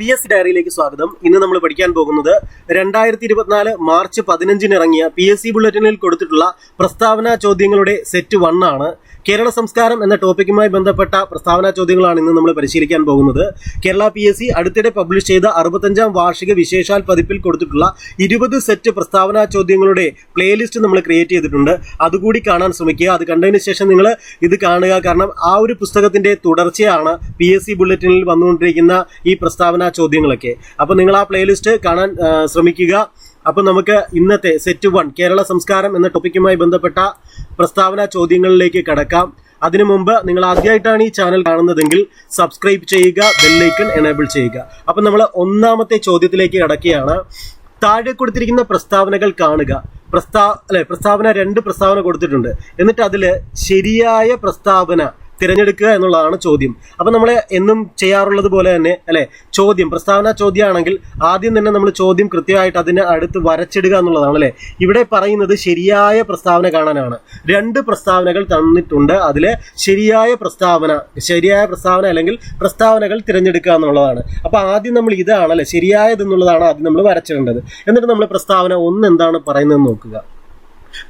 P S ഡയറിയിലേക്ക് സ്വാഗതം. ഇന്ന് നമ്മൾ പഠിക്കാൻ പോകുന്നത് രണ്ടായിരത്തി ഇരുപത്തിനാല് മാർച്ച് പതിനഞ്ചിന് ഇറങ്ങിയ പി എസ് സി ബുള്ളറ്റിനിൽ കൊടുത്തിട്ടുള്ള പ്രസ്താവന ചോദ്യങ്ങളുടെ സെറ്റ് വൺ ആണ്. കേരള സംസ്കാരം എന്ന ടോപ്പിക്കുമായി ബന്ധപ്പെട്ട പ്രസ്താവന ചോദ്യങ്ങളാണ് ഇന്ന് നമ്മൾ പരിശീലിക്കാൻ പോകുന്നത്. കേരള പി എസ് സി അടുത്തിടെ പബ്ലിഷ് ചെയ്ത അറുപത്തഞ്ചാം വാർഷിക വിശേഷാൽ പതിപ്പിൽ കൊടുത്തിട്ടുള്ള ഇരുപത് സെറ്റ് പ്രസ്താവന ചോദ്യങ്ങളുടെ പ്ലേലിസ്റ്റ് നമ്മൾ ക്രിയേറ്റ് ചെയ്തിട്ടുണ്ട്. അതുകൂടി കാണാൻ ശ്രമിക്കുക. അത് കണ്ടതിന് ശേഷം നിങ്ങൾ ഇത് കാണുക. കാരണം ആ ഒരു പുസ്തകത്തിന്റെ തുടർച്ചയാണ് പി എസ് സി ബുള്ളറ്റിനിൽ വന്നുകൊണ്ടിരിക്കുന്ന ഈ പ്രസ്താവന ചോദ്യങ്ങളൊക്കെ. അപ്പോൾ നിങ്ങൾ ആ പ്ലേലിസ്റ്റ് കാണാൻ ശ്രമിക്കുക. അപ്പോൾ നമുക്ക് ഇന്നത്തെ സെറ്റ് വൺ കേരള സംസ്കാരം എന്ന ടോപ്പിക്കുമായി ബന്ധപ്പെട്ട പ്രസ്താവന ചോദ്യങ്ങളിലേക്ക് കടക്കാം. അതിനു മുമ്പ് നിങ്ങൾ ആദ്യമായിട്ടാണ് ഈ ചാനൽ കാണുന്നതെങ്കിൽ സബ്സ്ക്രൈബ് ചെയ്യുക ബെല്ലൈക്കൺ എനേബിൾ ചെയ്യുക. അപ്പം നമ്മൾ ഒന്നാമത്തെ ചോദ്യത്തിലേക്ക് കടക്കുകയാണ്. താഴെ കൊടുത്തിരിക്കുന്ന പ്രസ്താവനകൾ കാണുക. പ്രസ്താ അല്ലെ പ്രസ്താവന രണ്ട് പ്രസ്താവന കൊടുത്തിട്ടുണ്ട്. എന്നിട്ട് അതിൽ ശരിയായ പ്രസ്താവന തിരഞ്ഞെടുക്കുക എന്നുള്ളതാണ് ചോദ്യം. അപ്പം നമ്മൾ എന്നും ചെയ്യാറുള്ളത് പോലെ തന്നെ അല്ലെ? ചോദ്യം പ്രസ്താവന ചോദ്യമാണെങ്കിൽ ആദ്യം തന്നെ നമ്മൾ ചോദ്യം കൃത്യമായിട്ട് അതിനെ അടുത്ത് വരച്ചിടുക എന്നുള്ളതാണ് അല്ലേ? ഇവിടെ പറയുന്നത് ശരിയായ പ്രസ്താവന കാണാനാണ്. രണ്ട് പ്രസ്താവനകൾ തന്നിട്ടുണ്ട്. അതിൽ ശരിയായ പ്രസ്താവന ശരിയായ പ്രസ്താവന അല്ലെങ്കിൽ പ്രസ്താവനകൾ തിരഞ്ഞെടുക്കുക എന്നുള്ളതാണ്. അപ്പോൾ ആദ്യം നമ്മൾ ഇതാണ് അല്ലെ? ശരിയായത് എന്നുള്ളതാണ് ആദ്യം നമ്മൾ വരച്ചിടേണ്ടത്. എന്നിട്ട് നമ്മൾ പ്രസ്താവന ഒന്ന് എന്താണ് പറയുന്നത് നോക്കുക.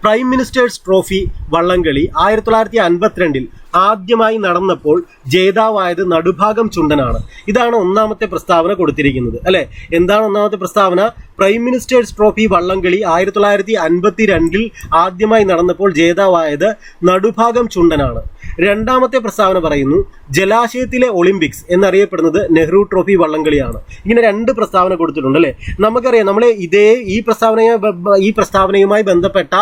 പ്രൈം മിനിസ്റ്റേഴ്സ് ട്രോഫി വള്ളംകളി ആയിരത്തി തൊള്ളായിരത്തി അൻപത്തിരണ്ടിൽ ആദ്യമായി നടന്നപ്പോൾ ജേതാവായത് നടുഭാഗം ചുണ്ടനാണ്. ഇതാണ് ഒന്നാമത്തെ പ്രസ്താവന കൊടുത്തിരിക്കുന്നത് അല്ലെ? എന്താണ് ഒന്നാമത്തെ പ്രസ്താവന? പ്രൈം മിനിസ്റ്റേഴ്സ് ട്രോഫി വള്ളംകളി ആയിരത്തി തൊള്ളായിരത്തി അൻപത്തി രണ്ടിൽ ആദ്യമായി നടന്നപ്പോൾ ജേതാവായത് നടുഭാഗം ചുണ്ടനാണ്. രണ്ടാമത്തെ പ്രസ്താവന പറയുന്നു ജലാശയത്തിലെ ഒളിമ്പിക്സ് എന്നറിയപ്പെടുന്നത് നെഹ്റു ട്രോഫി വള്ളംകളിയാണ്. ഇങ്ങനെ രണ്ട് പ്രസ്താവന കൊടുത്തിട്ടുണ്ട് അല്ലേ? നമുക്കറിയാം നമ്മൾ ഇതേ ഈ ബ- ഈ പ്രസ്താവനയുമായി ബന്ധപ്പെട്ട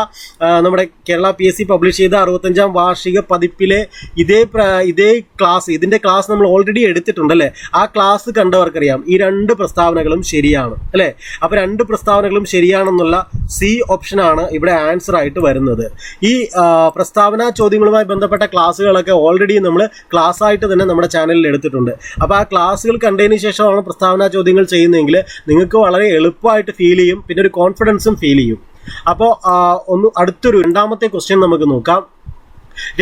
നമ്മുടെ Kerala P S C publish ചെയ്ത അറുപത്തഞ്ചാം വാർഷിക പതിപ്പിലെ ഇതേ ഇതേ ക്ലാസ് ഇതിന്റെ ക്ലാസ് നമ്മൾ ഓൾറെഡി എടുത്തിട്ടുണ്ട് അല്ലേ ആ ക്ലാസ് കണ്ടവർക്കറിയാം. ഈ രണ്ട് പ്രസ്താവനകളും ശരിയാണ് അല്ലേ? അപ്പൊ രണ്ട് പ്രസ്താവനകളും ശരിയാണെന്നുള്ള സി ഓപ്ഷനാണ് ഇവിടെ ആൻസർ ആയിട്ട് വരുന്നത്. ഈ പ്രസ്താവന ചോദ്യങ്ങളുമായി ബന്ധപ്പെട്ട ക്ലാസ്സുകളൊക്കെ ഓൾറെഡി നമ്മൾ ക്ലാസ് ആയിട്ട് തന്നെ നമ്മുടെ ചാനലിൽ എടുത്തിട്ടുണ്ട്. അപ്പോൾ ആ ക്ലാസ്സുകൾ കണ്ടതിന് ശേഷമാണ് പ്രസ്താവന ചോദ്യങ്ങൾ ചെയ്യുന്നതെങ്കിൽ നിങ്ങൾക്ക് വളരെ എളുപ്പമായിട്ട് ഫീൽ ചെയ്യും പിന്നെ ഒരു കോൺഫിഡൻസും ഫീൽ ചെയ്യും. അപ്പോൾ ഒന്ന് അടുത്തൊരു രണ്ടാമത്തെ ക്വസ്റ്റ്യൻ നമുക്ക് നോക്കാം.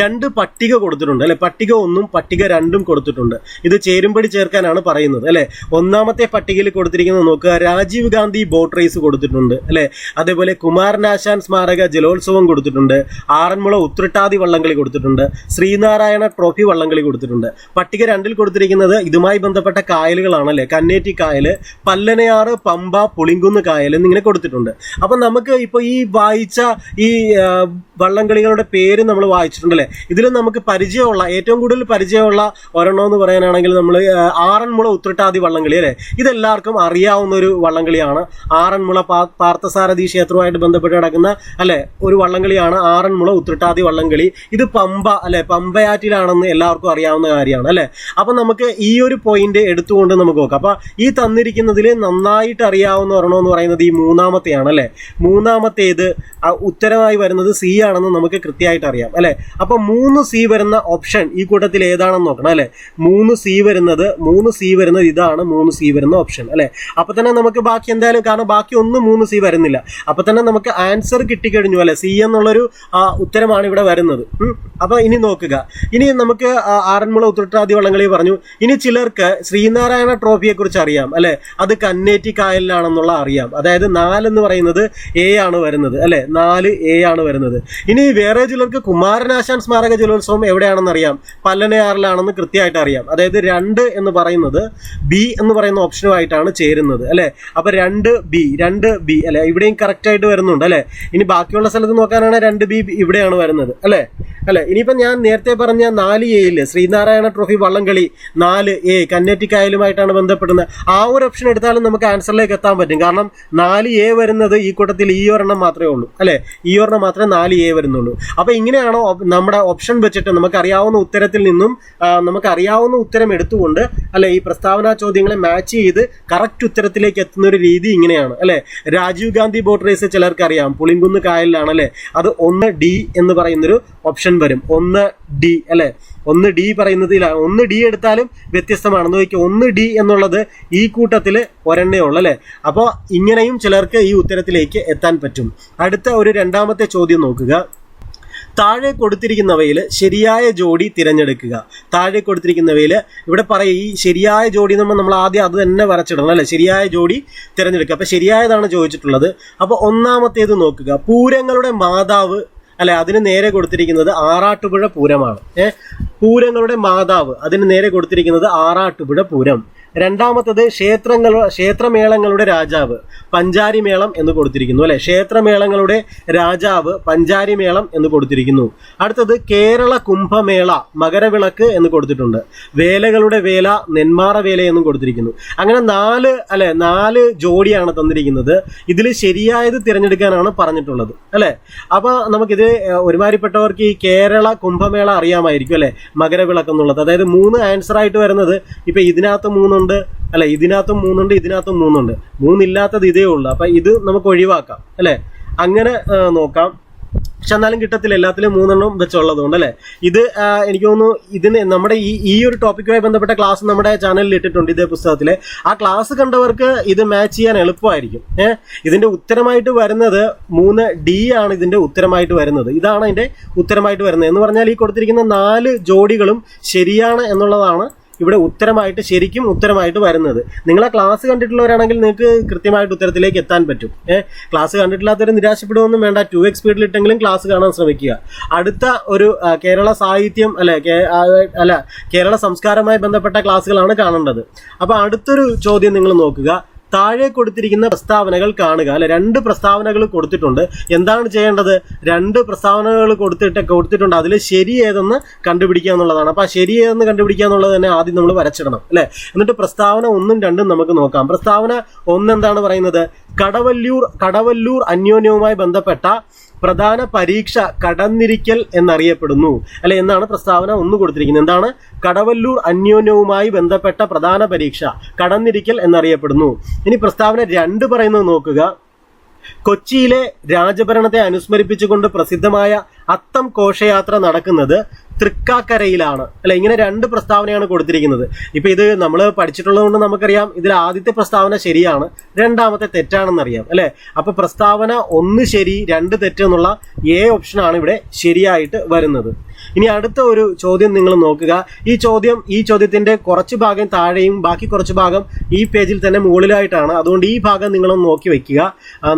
രണ്ട് പട്ടിക കൊടുത്തിട്ടുണ്ട് അല്ലെ? പട്ടിക ഒന്നും പട്ടിക രണ്ടും കൊടുത്തിട്ടുണ്ട്. ഇത് ചേരുംപടി ചേർക്കാനാണ് പറയുന്നത് അല്ലെ? ഒന്നാമത്തെ പട്ടികയിൽ കൊടുത്തിരിക്കുന്നത് നോക്കുക രാജീവ് ഗാന്ധി ബോട്ട് റേസ് കൊടുത്തിട്ടുണ്ട് അല്ലെ? അതേപോലെ കുമാരനാശാൻ സ്മാരക ജലോത്സവം കൊടുത്തിട്ടുണ്ട് ആറന്മുള ഉത്രട്ടാതി വള്ളംകളി കൊടുത്തിട്ടുണ്ട് ശ്രീനാരായണ ട്രോഫി വള്ളംകളി കൊടുത്തിട്ടുണ്ട്. പട്ടിക രണ്ടിൽ കൊടുത്തിരിക്കുന്നത് ഇതുമായി ബന്ധപ്പെട്ട കായലുകളാണ് അല്ലെ? കന്നേറ്റി കായൽ പല്ലനയാറ് പമ്പ പുളിങ്കുന്ന് കായൽ എന്നിങ്ങനെ കൊടുത്തിട്ടുണ്ട്. അപ്പം നമുക്ക് ഇപ്പോൾ ഈ വായിച്ച ഈ വള്ളംകളികളുടെ പേര് നമ്മൾ വായിച്ചിട്ടുണ്ടല്ലേ ഇതിൽ നമുക്ക് പരിചയമുള്ള ഏറ്റവും കൂടുതൽ പരിചയമുള്ള ഒരെണ്ണം എന്ന് പറയാനാണെങ്കിൽ നമ്മൾ ആറന്മുള ഉത്രട്ടാതി വള്ളംകളി അല്ലേ? ഇതെല്ലാവർക്കും അറിയാവുന്ന ഒരു വള്ളംകളിയാണ്. ആറന്മുള പാർത്ഥസാരഥി ക്ഷേത്രവുമായിട്ട് ബന്ധപ്പെട്ട് കിടക്കുന്ന അല്ലെ ഒരു വള്ളംകളിയാണ് ആറന്മുള ഉത്രട്ടാതി വള്ളംകളി. ഇത് പമ്പ അല്ലെ പമ്പയാറ്റിലാണെന്ന് എല്ലാവർക്കും അറിയാവുന്ന കാര്യമാണ് അല്ലെ? അപ്പൊ നമുക്ക് ഈ ഒരു പോയിന്റ് എടുത്തുകൊണ്ട് നമുക്ക് നോക്കാം. അപ്പൊ ഈ തന്നിരിക്കുന്നതിൽ നന്നായിട്ട് അറിയാവുന്ന ഒരെണ്ണം എന്ന് പറയുന്നത് ഈ മൂന്നാമത്തെയാണ് അല്ലെ? മൂന്നാമത്തേത് ഉത്തരമായി വരുന്നത് സി ആണെന്ന് നമുക്ക് കൃത്യമായിട്ട് അറിയാം അല്ലെ? അപ്പൊ മൂന്ന് സി വരുന്ന ഓപ്ഷൻ ഈ കൂട്ടത്തിൽ ഏതാണെന്ന് നോക്കണം അല്ലെ? മൂന്ന് സി വരുന്നത് മൂന്ന് സി വരുന്നത് ഇതാണ് മൂന്ന് സി വരുന്ന ഓപ്ഷൻ അല്ലെ? അപ്പൊ തന്നെ നമുക്ക് ബാക്കി എന്തായാലും കാരണം ബാക്കി ഒന്നും മൂന്ന് സി വരുന്നില്ല. അപ്പൊ തന്നെ നമുക്ക് ആൻസർ കിട്ടിക്കഴിഞ്ഞു അല്ലെ? സി എന്നുള്ളൊരു ഉത്തരമാണ് ഇവിടെ വരുന്നത്. അപ്പോൾ അപ്പൊ ഇനി നോക്കുക. ഇനി നമുക്ക് ആറന്മുള ഉത്രട്ടാതി വള്ളംകളി പറഞ്ഞു. ഇനി ചിലർക്ക് ശ്രീനാരായണ ട്രോഫിയെ കുറിച്ച് അറിയാം അല്ലെ? അത് കന്നേറ്റി കായലിലാണെന്നുള്ള അറിയാം. അതായത് നാലെന്ന് പറയുന്നത് എ ആണ് വരുന്നത് അല്ലെ? നാല് എ ആണ് വരുന്നത്. ഇനി വേറെ ചിലർക്ക് കുമാരനാശാൻ സ്മാരക ജലോത്സവം എവിടെയാണെന്ന് അറിയാം. പല്ലനയാറിലാണെന്ന് കൃത്യമായിട്ട് അറിയാം. അതായത് രണ്ട് എന്ന് പറയുന്നത് ബി എന്ന് പറയുന്ന ഓപ്ഷനുമായിട്ടാണ് ചേരുന്നത് അല്ലെ? അപ്പൊ രണ്ട് ബി രണ്ട് ബി അല്ലെ? ഇവിടെയും കറക്റ്റ് ആയിട്ട് വരുന്നുണ്ട് അല്ലെ? ഇനി ബാക്കിയുള്ള സ്ഥലത്ത് നോക്കാനാണ് രണ്ട് ബി ഇവിടെയാണ് വരുന്നത് അല്ലെ? അല്ലെ? ഇനിയിപ്പോ ഞാൻ നേരത്തെ പറഞ്ഞ നാല് എയിൽ ശ്രീനാരായണ ട്രോഫി വള്ളംകളി നാല് എ കന്നേറ്റിക്കായലുമായിട്ടാണ് ബന്ധപ്പെടുന്നത്. ആ ഒരു ഓപ്ഷൻ എടുത്താലും നമുക്ക് ആൻസറിലേക്ക് എത്താൻ പറ്റും. കാരണം നാല് എ വരുന്നത് ഈ കൂട്ടത്തിൽ ഈ ഒരെണ്ണം മാത്രമേ ഉള്ളൂ അല്ലെ? ഈ ഒരെണ്ണം മാത്രമേ നാല് എ വരുന്നുള്ളൂ. അപ്പൊ ഇങ്ങനെയാണോ നമ്മുടെ ഓപ്ഷൻ വെച്ചിട്ട് നമുക്കറിയാവുന്ന ഉത്തരത്തിൽ നിന്നും നമുക്കറിയാവുന്ന ഉത്തരം എടുത്തുകൊണ്ട് അല്ലെ ഈ പ്രസ്താവനാ ചോദ്യങ്ങളെ മാച്ച് ചെയ്ത് കറക്റ്റ് ഉത്തരത്തിലേക്ക് എത്തുന്ന ഒരു രീതി ഇങ്ങനെയാണ് അല്ലെ? രാജീവ് ഗാന്ധി ബോട്ട് റേസ് ചിലർക്ക് അറിയാം പുളിങ്കുന്ന് കായലിലാണ് അല്ലെ? അത് ഒന്ന് ഡി എന്ന് പറയുന്നൊരു ഓപ്ഷൻ വരും ഒന്ന് ഡി അല്ലെ? ഒന്ന് ഡി പറയുന്നതിൽ ഒന്ന് ഡി എടുത്താലും വ്യത്യസ്തമാണെന്ന് നോക്കി ഒന്ന് ഡി എന്നുള്ളത് ഈ കൂട്ടത്തിൽ ഒരെണ്ണേ ഉള്ളു അല്ലെ? അപ്പോൾ ഇങ്ങനെയും ചിലർക്ക് ഈ ഉത്തരത്തിലേക്ക് എത്താൻ പറ്റും. അടുത്ത ഒരു രണ്ടാമത്തെ ചോദ്യം നോക്കുക. താഴെ കൊടുത്തിരിക്കുന്നവയിൽ ശരിയായ ജോഡി തിരഞ്ഞെടുക്കുക. താഴെ കൊടുത്തിരിക്കുന്നവയിൽ ഇവിടെ പറയും ഈ ശരിയായ ജോഡി നമ്മൾ നമ്മൾ ആദ്യം അത് തന്നെ വരച്ചിടണം അല്ലേ? ശരിയായ ജോഡി തിരഞ്ഞെടുക്കുക. അപ്പോൾ ശരിയായതാണ് ചോദിച്ചിട്ടുള്ളത്. അപ്പോൾ ഒന്നാമത്തേത് നോക്കുക. പൂരങ്ങളുടെ മാതാവ് അല്ലെ അതിന് നേരെ കൊടുത്തിരിക്കുന്നത് ആറാട്ടുപുഴ പൂരമാണ്. ഏഹ് പൂരങ്ങളുടെ മാതാവ് അതിന് നേരെ കൊടുത്തിരിക്കുന്നത് ആറാട്ടുപുഴ പൂരം. രണ്ടാമത്തത് ക്ഷേത്രങ്ങൾ ക്ഷേത്രമേളങ്ങളുടെ രാജാവ് പഞ്ചാരിമേളം എന്ന് കൊടുത്തിരിക്കുന്നു അല്ലെ? ക്ഷേത്രമേളങ്ങളുടെ രാജാവ് പഞ്ചാരിമേളം എന്ന് കൊടുത്തിരിക്കുന്നു. അടുത്തത് കേരള കുംഭമേള മകരവിളക്ക് എന്ന് കൊടുത്തിട്ടുണ്ട്. വേലകളുടെ വേല നെന്മാറ വേല എന്നും കൊടുത്തിരിക്കുന്നു. അങ്ങനെ നാല് അല്ലെ നാല് ജോഡിയാണ് തന്നിരിക്കുന്നത്. ഇതിൽ ശരിയായത് തിരഞ്ഞെടുക്കാനാണ് പറഞ്ഞിട്ടുള്ളത് അല്ലെ? അപ്പൊ നമുക്കിത് ഒരുമാതിരിപ്പെട്ടവർക്ക് ഈ കേരള കുംഭമേള അറിയാമായിരിക്കും അല്ലെ? മകരവിളക്ക് എന്നുള്ളത് അതായത് മൂന്ന് ആൻസർ ആയിട്ട് വരുന്നത് ഇപ്പൊ ഇതിനകത്ത് മൂന്നുണ്ട്. അല്ലെ ഇതിനകത്തും മൂന്നുണ്ട് ഇതിനകത്തും മൂന്നുണ്ട്. മൂന്നില്ലാത്തത് ഇതേ ഉള്ളൂ. അപ്പൊ ഇത് നമുക്ക് ഒഴിവാക്കാം. അല്ലെ? അങ്ങനെ നോക്കാം. പക്ഷെ എന്നാലും കിട്ടത്തില്ല. എല്ലാത്തിലും മൂന്നെണ്ണം വെച്ചുള്ളതുകൊണ്ട് അല്ലെ? ഇത് എനിക്ക് തോന്നുന്നു ഇതിന് നമ്മുടെ ഈ ഈ ഒരു ടോപ്പിക്കുമായി ബന്ധപ്പെട്ട ക്ലാസ് നമ്മുടെ ചാനലിൽ ഇട്ടിട്ടുണ്ട് ഇതേ പുസ്തകത്തിലെ. ആ ക്ലാസ് കണ്ടവർക്ക് ഇത് മാച്ച് ചെയ്യാൻ എളുപ്പമായിരിക്കും. ഏഹ് ഇതിന്റെ ഉത്തരമായിട്ട് വരുന്നത് മൂന്ന് ഡി ആണ് ഇതിന്റെ ഉത്തരമായിട്ട് വരുന്നത്. ഇതാണ് അതിന്റെ ഉത്തരമായിട്ട് വരുന്നത്. എന്ന് പറഞ്ഞാൽ ഈ കൊടുത്തിരിക്കുന്ന നാല് ജോഡികളും ശരിയാണ് എന്നുള്ളതാണ് ഇവിടെ ഉത്തരമായിട്ട് ശരിക്കും ഉത്തരമായിട്ട് വരുന്നത്. നിങ്ങൾ ആ ക്ലാസ് കണ്ടിട്ടുള്ളവരാണെങ്കിൽ നിങ്ങൾക്ക് കൃത്യമായിട്ട് ഉത്തരത്തിലേക്ക് എത്താൻ പറ്റും. ഏഹ് ക്ലാസ് കണ്ടിട്ടില്ലാത്തവർ നിരാശപ്പെടുകയൊന്നും വേണ്ട. ടു എക്സ് സ്പീഡിൽ ഇട്ടെങ്കിലും ക്ലാസ് കാണാൻ ശ്രമിക്കുക. അടുത്ത ഒരു കേരള സാഹിത്യം അല്ലെ അല്ല കേരള സംസ്കാരവുമായി ബന്ധപ്പെട്ട ക്ലാസ്സുകളാണ് കാണേണ്ടത്. അപ്പോൾ അടുത്തൊരു ചോദ്യം നിങ്ങൾ നോക്കുക. താഴെ കൊടുത്തിരിക്കുന്ന പ്രസ്താവനകൾ കാണുക അല്ലെ? രണ്ട് പ്രസ്താവനകൾ കൊടുത്തിട്ടുണ്ട്. എന്താണ് ചെയ്യേണ്ടത്? രണ്ട് പ്രസ്താവനകൾ കൊടുത്തിട്ട് കൊടുത്തിട്ടുണ്ട്. അതിൽ ശരി ഏതെന്ന് കണ്ടുപിടിക്കുക എന്നുള്ളതാണ്. അപ്പൊ ആ ശരി ഏതെന്ന് കണ്ടുപിടിക്കുക എന്നുള്ളത് തന്നെ ആദ്യം നമ്മൾ വരച്ചിടണം അല്ലെ? എന്നിട്ട് പ്രസ്താവന ഒന്നും രണ്ടും നമുക്ക് നോക്കാം. പ്രസ്താവന ഒന്ന് എന്താണ് പറയുന്നത്? കടവല്ലൂർ കടവല്ലൂർ അന്യോന്യവുമായി ബന്ധപ്പെട്ട പ്രധാന പരീക്ഷ കടന്നിരിക്കൽ എന്നറിയപ്പെടുന്നു. അല്ലെ എന്നാണ് പ്രസ്താവന ഒന്ന് കൊടുത്തിരിക്കുന്നത്. എന്താണ്? കടവല്ലൂർ അന്യോന്യവുമായി ബന്ധപ്പെട്ട പ്രധാന പരീക്ഷ കടന്നിരിക്കൽ എന്നറിയപ്പെടുന്നു. ഇനി പ്രസ്താവന രണ്ട് പറയുന്നത് നോക്കുക. കൊച്ചിയിലെ രാജഭരണത്തെ അനുസ്മരിപ്പിച്ചുകൊണ്ട് പ്രസിദ്ധമായ അത്തം ഘോഷയാത്ര നടക്കുന്നത് തൃക്കാക്കരയിലാണ്. അല്ലെ ഇങ്ങനെ രണ്ട് പ്രസ്താവനയാണ് കൊടുത്തിരിക്കുന്നത്. ഇപ്പൊ ഇത് നമ്മൾ പഠിച്ചിട്ടുള്ളത് കൊണ്ട് നമുക്കറിയാം ഇതിൽ ആദ്യത്തെ പ്രസ്താവന ശരിയാണ് രണ്ടാമത്തെ തെറ്റാണെന്നറിയാം അല്ലെ? അപ്പൊ പ്രസ്താവന ഒന്ന് ശരി രണ്ട് തെറ്റ് എന്നുള്ള എ ഓപ്ഷനാണ് ഇവിടെ ശരിയായിട്ട് വരുന്നത്. ഇനി അടുത്ത ഒരു ചോദ്യം നിങ്ങൾ നോക്കുക. ഈ ചോദ്യം ഈ ചോദ്യത്തിന്റെ കുറച്ച് ഭാഗം താഴെയും ബാക്കി കുറച്ച് ഭാഗം ഈ പേജിൽ തന്നെ മുകളിലായിട്ടാണ്. അതുകൊണ്ട് ഈ ഭാഗം നിങ്ങളൊന്ന് നോക്കി വെക്കുക.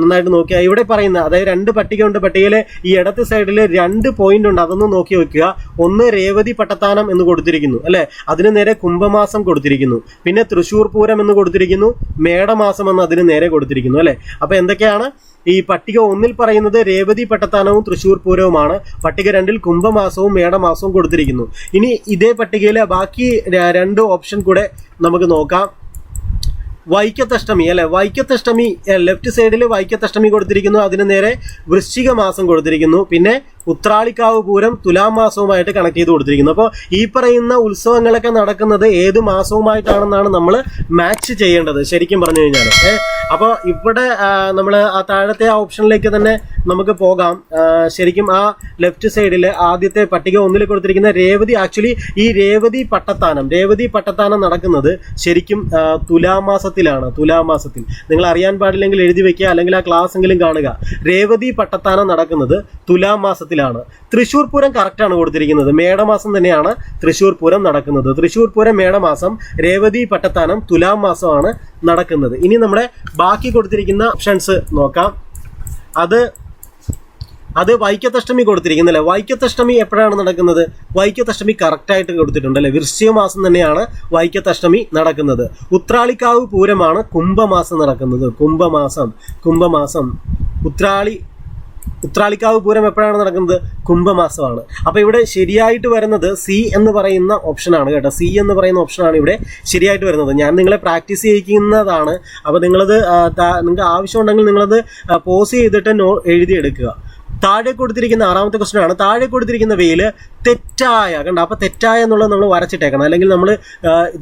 നന്നായിട്ട് നോക്കുക ഇവിടെ പറയുന്ന അതായത് രണ്ട് പട്ടിക ഉണ്ട് പട്ടികയിലെ ഈ ഇടത്ത് സൈഡിൽ രണ്ട് പോയിന്റ് ഉണ്ട്. അതൊന്ന് നോക്കി വെക്കുക. ഒന്ന് രേവതി പട്ടത്താനം എന്ന് കൊടുത്തിരിക്കുന്നു അല്ലെ? അതിന് നേരെ കുംഭമാസം കൊടുത്തിരിക്കുന്നു. പിന്നെ തൃശൂർ പൂരം എന്ന് കൊടുത്തിരിക്കുന്നു മേടമാസം എന്ന് അതിന് നേരെ കൊടുത്തിരിക്കുന്നു അല്ലെ? അപ്പൊ എന്തൊക്കെയാണ്? ഈ പട്ടിക ഒന്നിൽ പറയുന്നത് രേവതി പട്ടത്താനവും തൃശൂർ പൂരവുമാണ്. പട്ടിക രണ്ടിൽ കുംഭമാസവും മേടമാസവും കൊടുത്തിരിക്കുന്നു. ഇനി ഇതേ പട്ടികയിലെ ബാക്കി രണ്ട് ഓപ്ഷൻ കൂടെ നമുക്ക് നോക്കാം. വൈക്കത്തഷ്ടമി അല്ലെ? വൈക്കത്തഷ്ടമി ലെഫ്റ്റ് സൈഡിൽ വൈക്കത്തഷ്ടമി കൊടുത്തിരിക്കുന്നു. അതിന് നേരെ വൃശ്ചിക മാസം കൊടുത്തിരിക്കുന്നു. പിന്നെ ഉത്രാളിക്കാവ് പൂരം തുലാം മാസവുമായിട്ട് കണക്ട് ചെയ്ത് കൊടുത്തിരിക്കുന്നത് അപ്പോൾ ഈ പറയുന്ന ഉത്സവങ്ങളൊക്കെ നടക്കുന്നത് ഏത് മാസവുമായിട്ടാണെന്നാണ് നമ്മൾ മാച്ച് ചെയ്യേണ്ടത്? ശരിക്കും പറഞ്ഞു കഴിഞ്ഞാൽ അപ്പോൾ ഇവിടെ നമ്മൾ ആ താഴത്തെ ഓപ്ഷനിലേക്ക് തന്നെ നമുക്ക് പോകാം. ശരിക്കും ആ ലെഫ്റ്റ് സൈഡിൽ ആദ്യത്തെ പട്ടിക ഒന്നിൽ കൊടുത്തിരിക്കുന്ന രേവതി ആക്ച്വലി ഈ രേവതി പട്ടത്താനം രേവതി പട്ടത്താനം നടക്കുന്നത് ശരിക്കും തുലാമാസത്തിലാണ് തുലാമാസത്തിൽ നിങ്ങൾ അറിയാൻ പാടില്ലെങ്കിൽ എഴുതി വെക്കുക അല്ലെങ്കിൽ ആ ക്ലാസ് എങ്കിലും കാണുക. രേവതി പട്ടത്താനം നടക്കുന്നത് തുലാമാസത്തിലാണ് തൃശ്ശൂർ പൂരം കറക്റ്റ് ആണ് കൊടുത്തിരിക്കുന്നത്. മേടമാസം തന്നെയാണ് തൃശ്ശൂർ പൂരം നടക്കുന്നത്. തൃശ്ശൂർ പൂരം മേടമാസം രേവതി പട്ടത്താനം തുലാം മാസമാണ് നടക്കുന്നത്. ഇനി നമ്മുടെ ബാക്കി കൊടുത്തിരിക്കുന്ന ഓപ്ഷൻസ് നോക്കാം. അത് അത് വൈക്കത്തഷ്ടമി കൊടുത്തിരിക്കുന്നല്ലേ വൈക്കത്തഷ്ടമി എപ്പോഴാണ് നടക്കുന്നത്? വൈക്കത്തഷ്ടമി കറക്റ്റായിട്ട് കൊടുത്തിട്ടുണ്ട് അല്ലേ? വൃശ്ചിക മാസം തന്നെയാണ് വൈക്കത്തഷ്ടമി നടക്കുന്നത്. ഉത്രാളിക്കാവ് പൂരമാണ് കുംഭമാസം നടക്കുന്നത്. കുംഭമാസം കുംഭമാസം. ഉത്രാളി ഉത്രാളിക്കാവ് പൂരം എപ്പോഴാണ് നടക്കുന്നത്? കുംഭമാസമാണ്. അപ്പോൾ ഇവിടെ ശരിയായിട്ട് വരുന്നത് സി എന്ന് പറയുന്ന ഓപ്ഷനാണ് കേട്ടോ. സി എന്ന് പറയുന്ന ഓപ്ഷനാണ് ഇവിടെ ശരിയായിട്ട് വരുന്നത്. ഞാൻ നിങ്ങളെ പ്രാക്ടീസ് ചെയ്യിക്കുന്നതാണ്. അപ്പോൾ നിങ്ങളത് നിങ്ങൾക്ക് ആവശ്യമുണ്ടെങ്കിൽ നിങ്ങളത് പോസ് ചെയ്തിട്ട് നോ എഴുതിയെടുക്കുക. താഴെ കൊടുത്തിരിക്കുന്ന ആറാമത്തെ ക്വസ്റ്റൻ ആണ്. താഴെ കൊടുത്തിരിക്കുന്ന വെയിൽ തെറ്റായ കണ്ട? അപ്പൊ തെറ്റായ എന്നുള്ളത് നമ്മൾ വരച്ചിട്ടേക്കണം. അല്ലെങ്കിൽ നമ്മൾ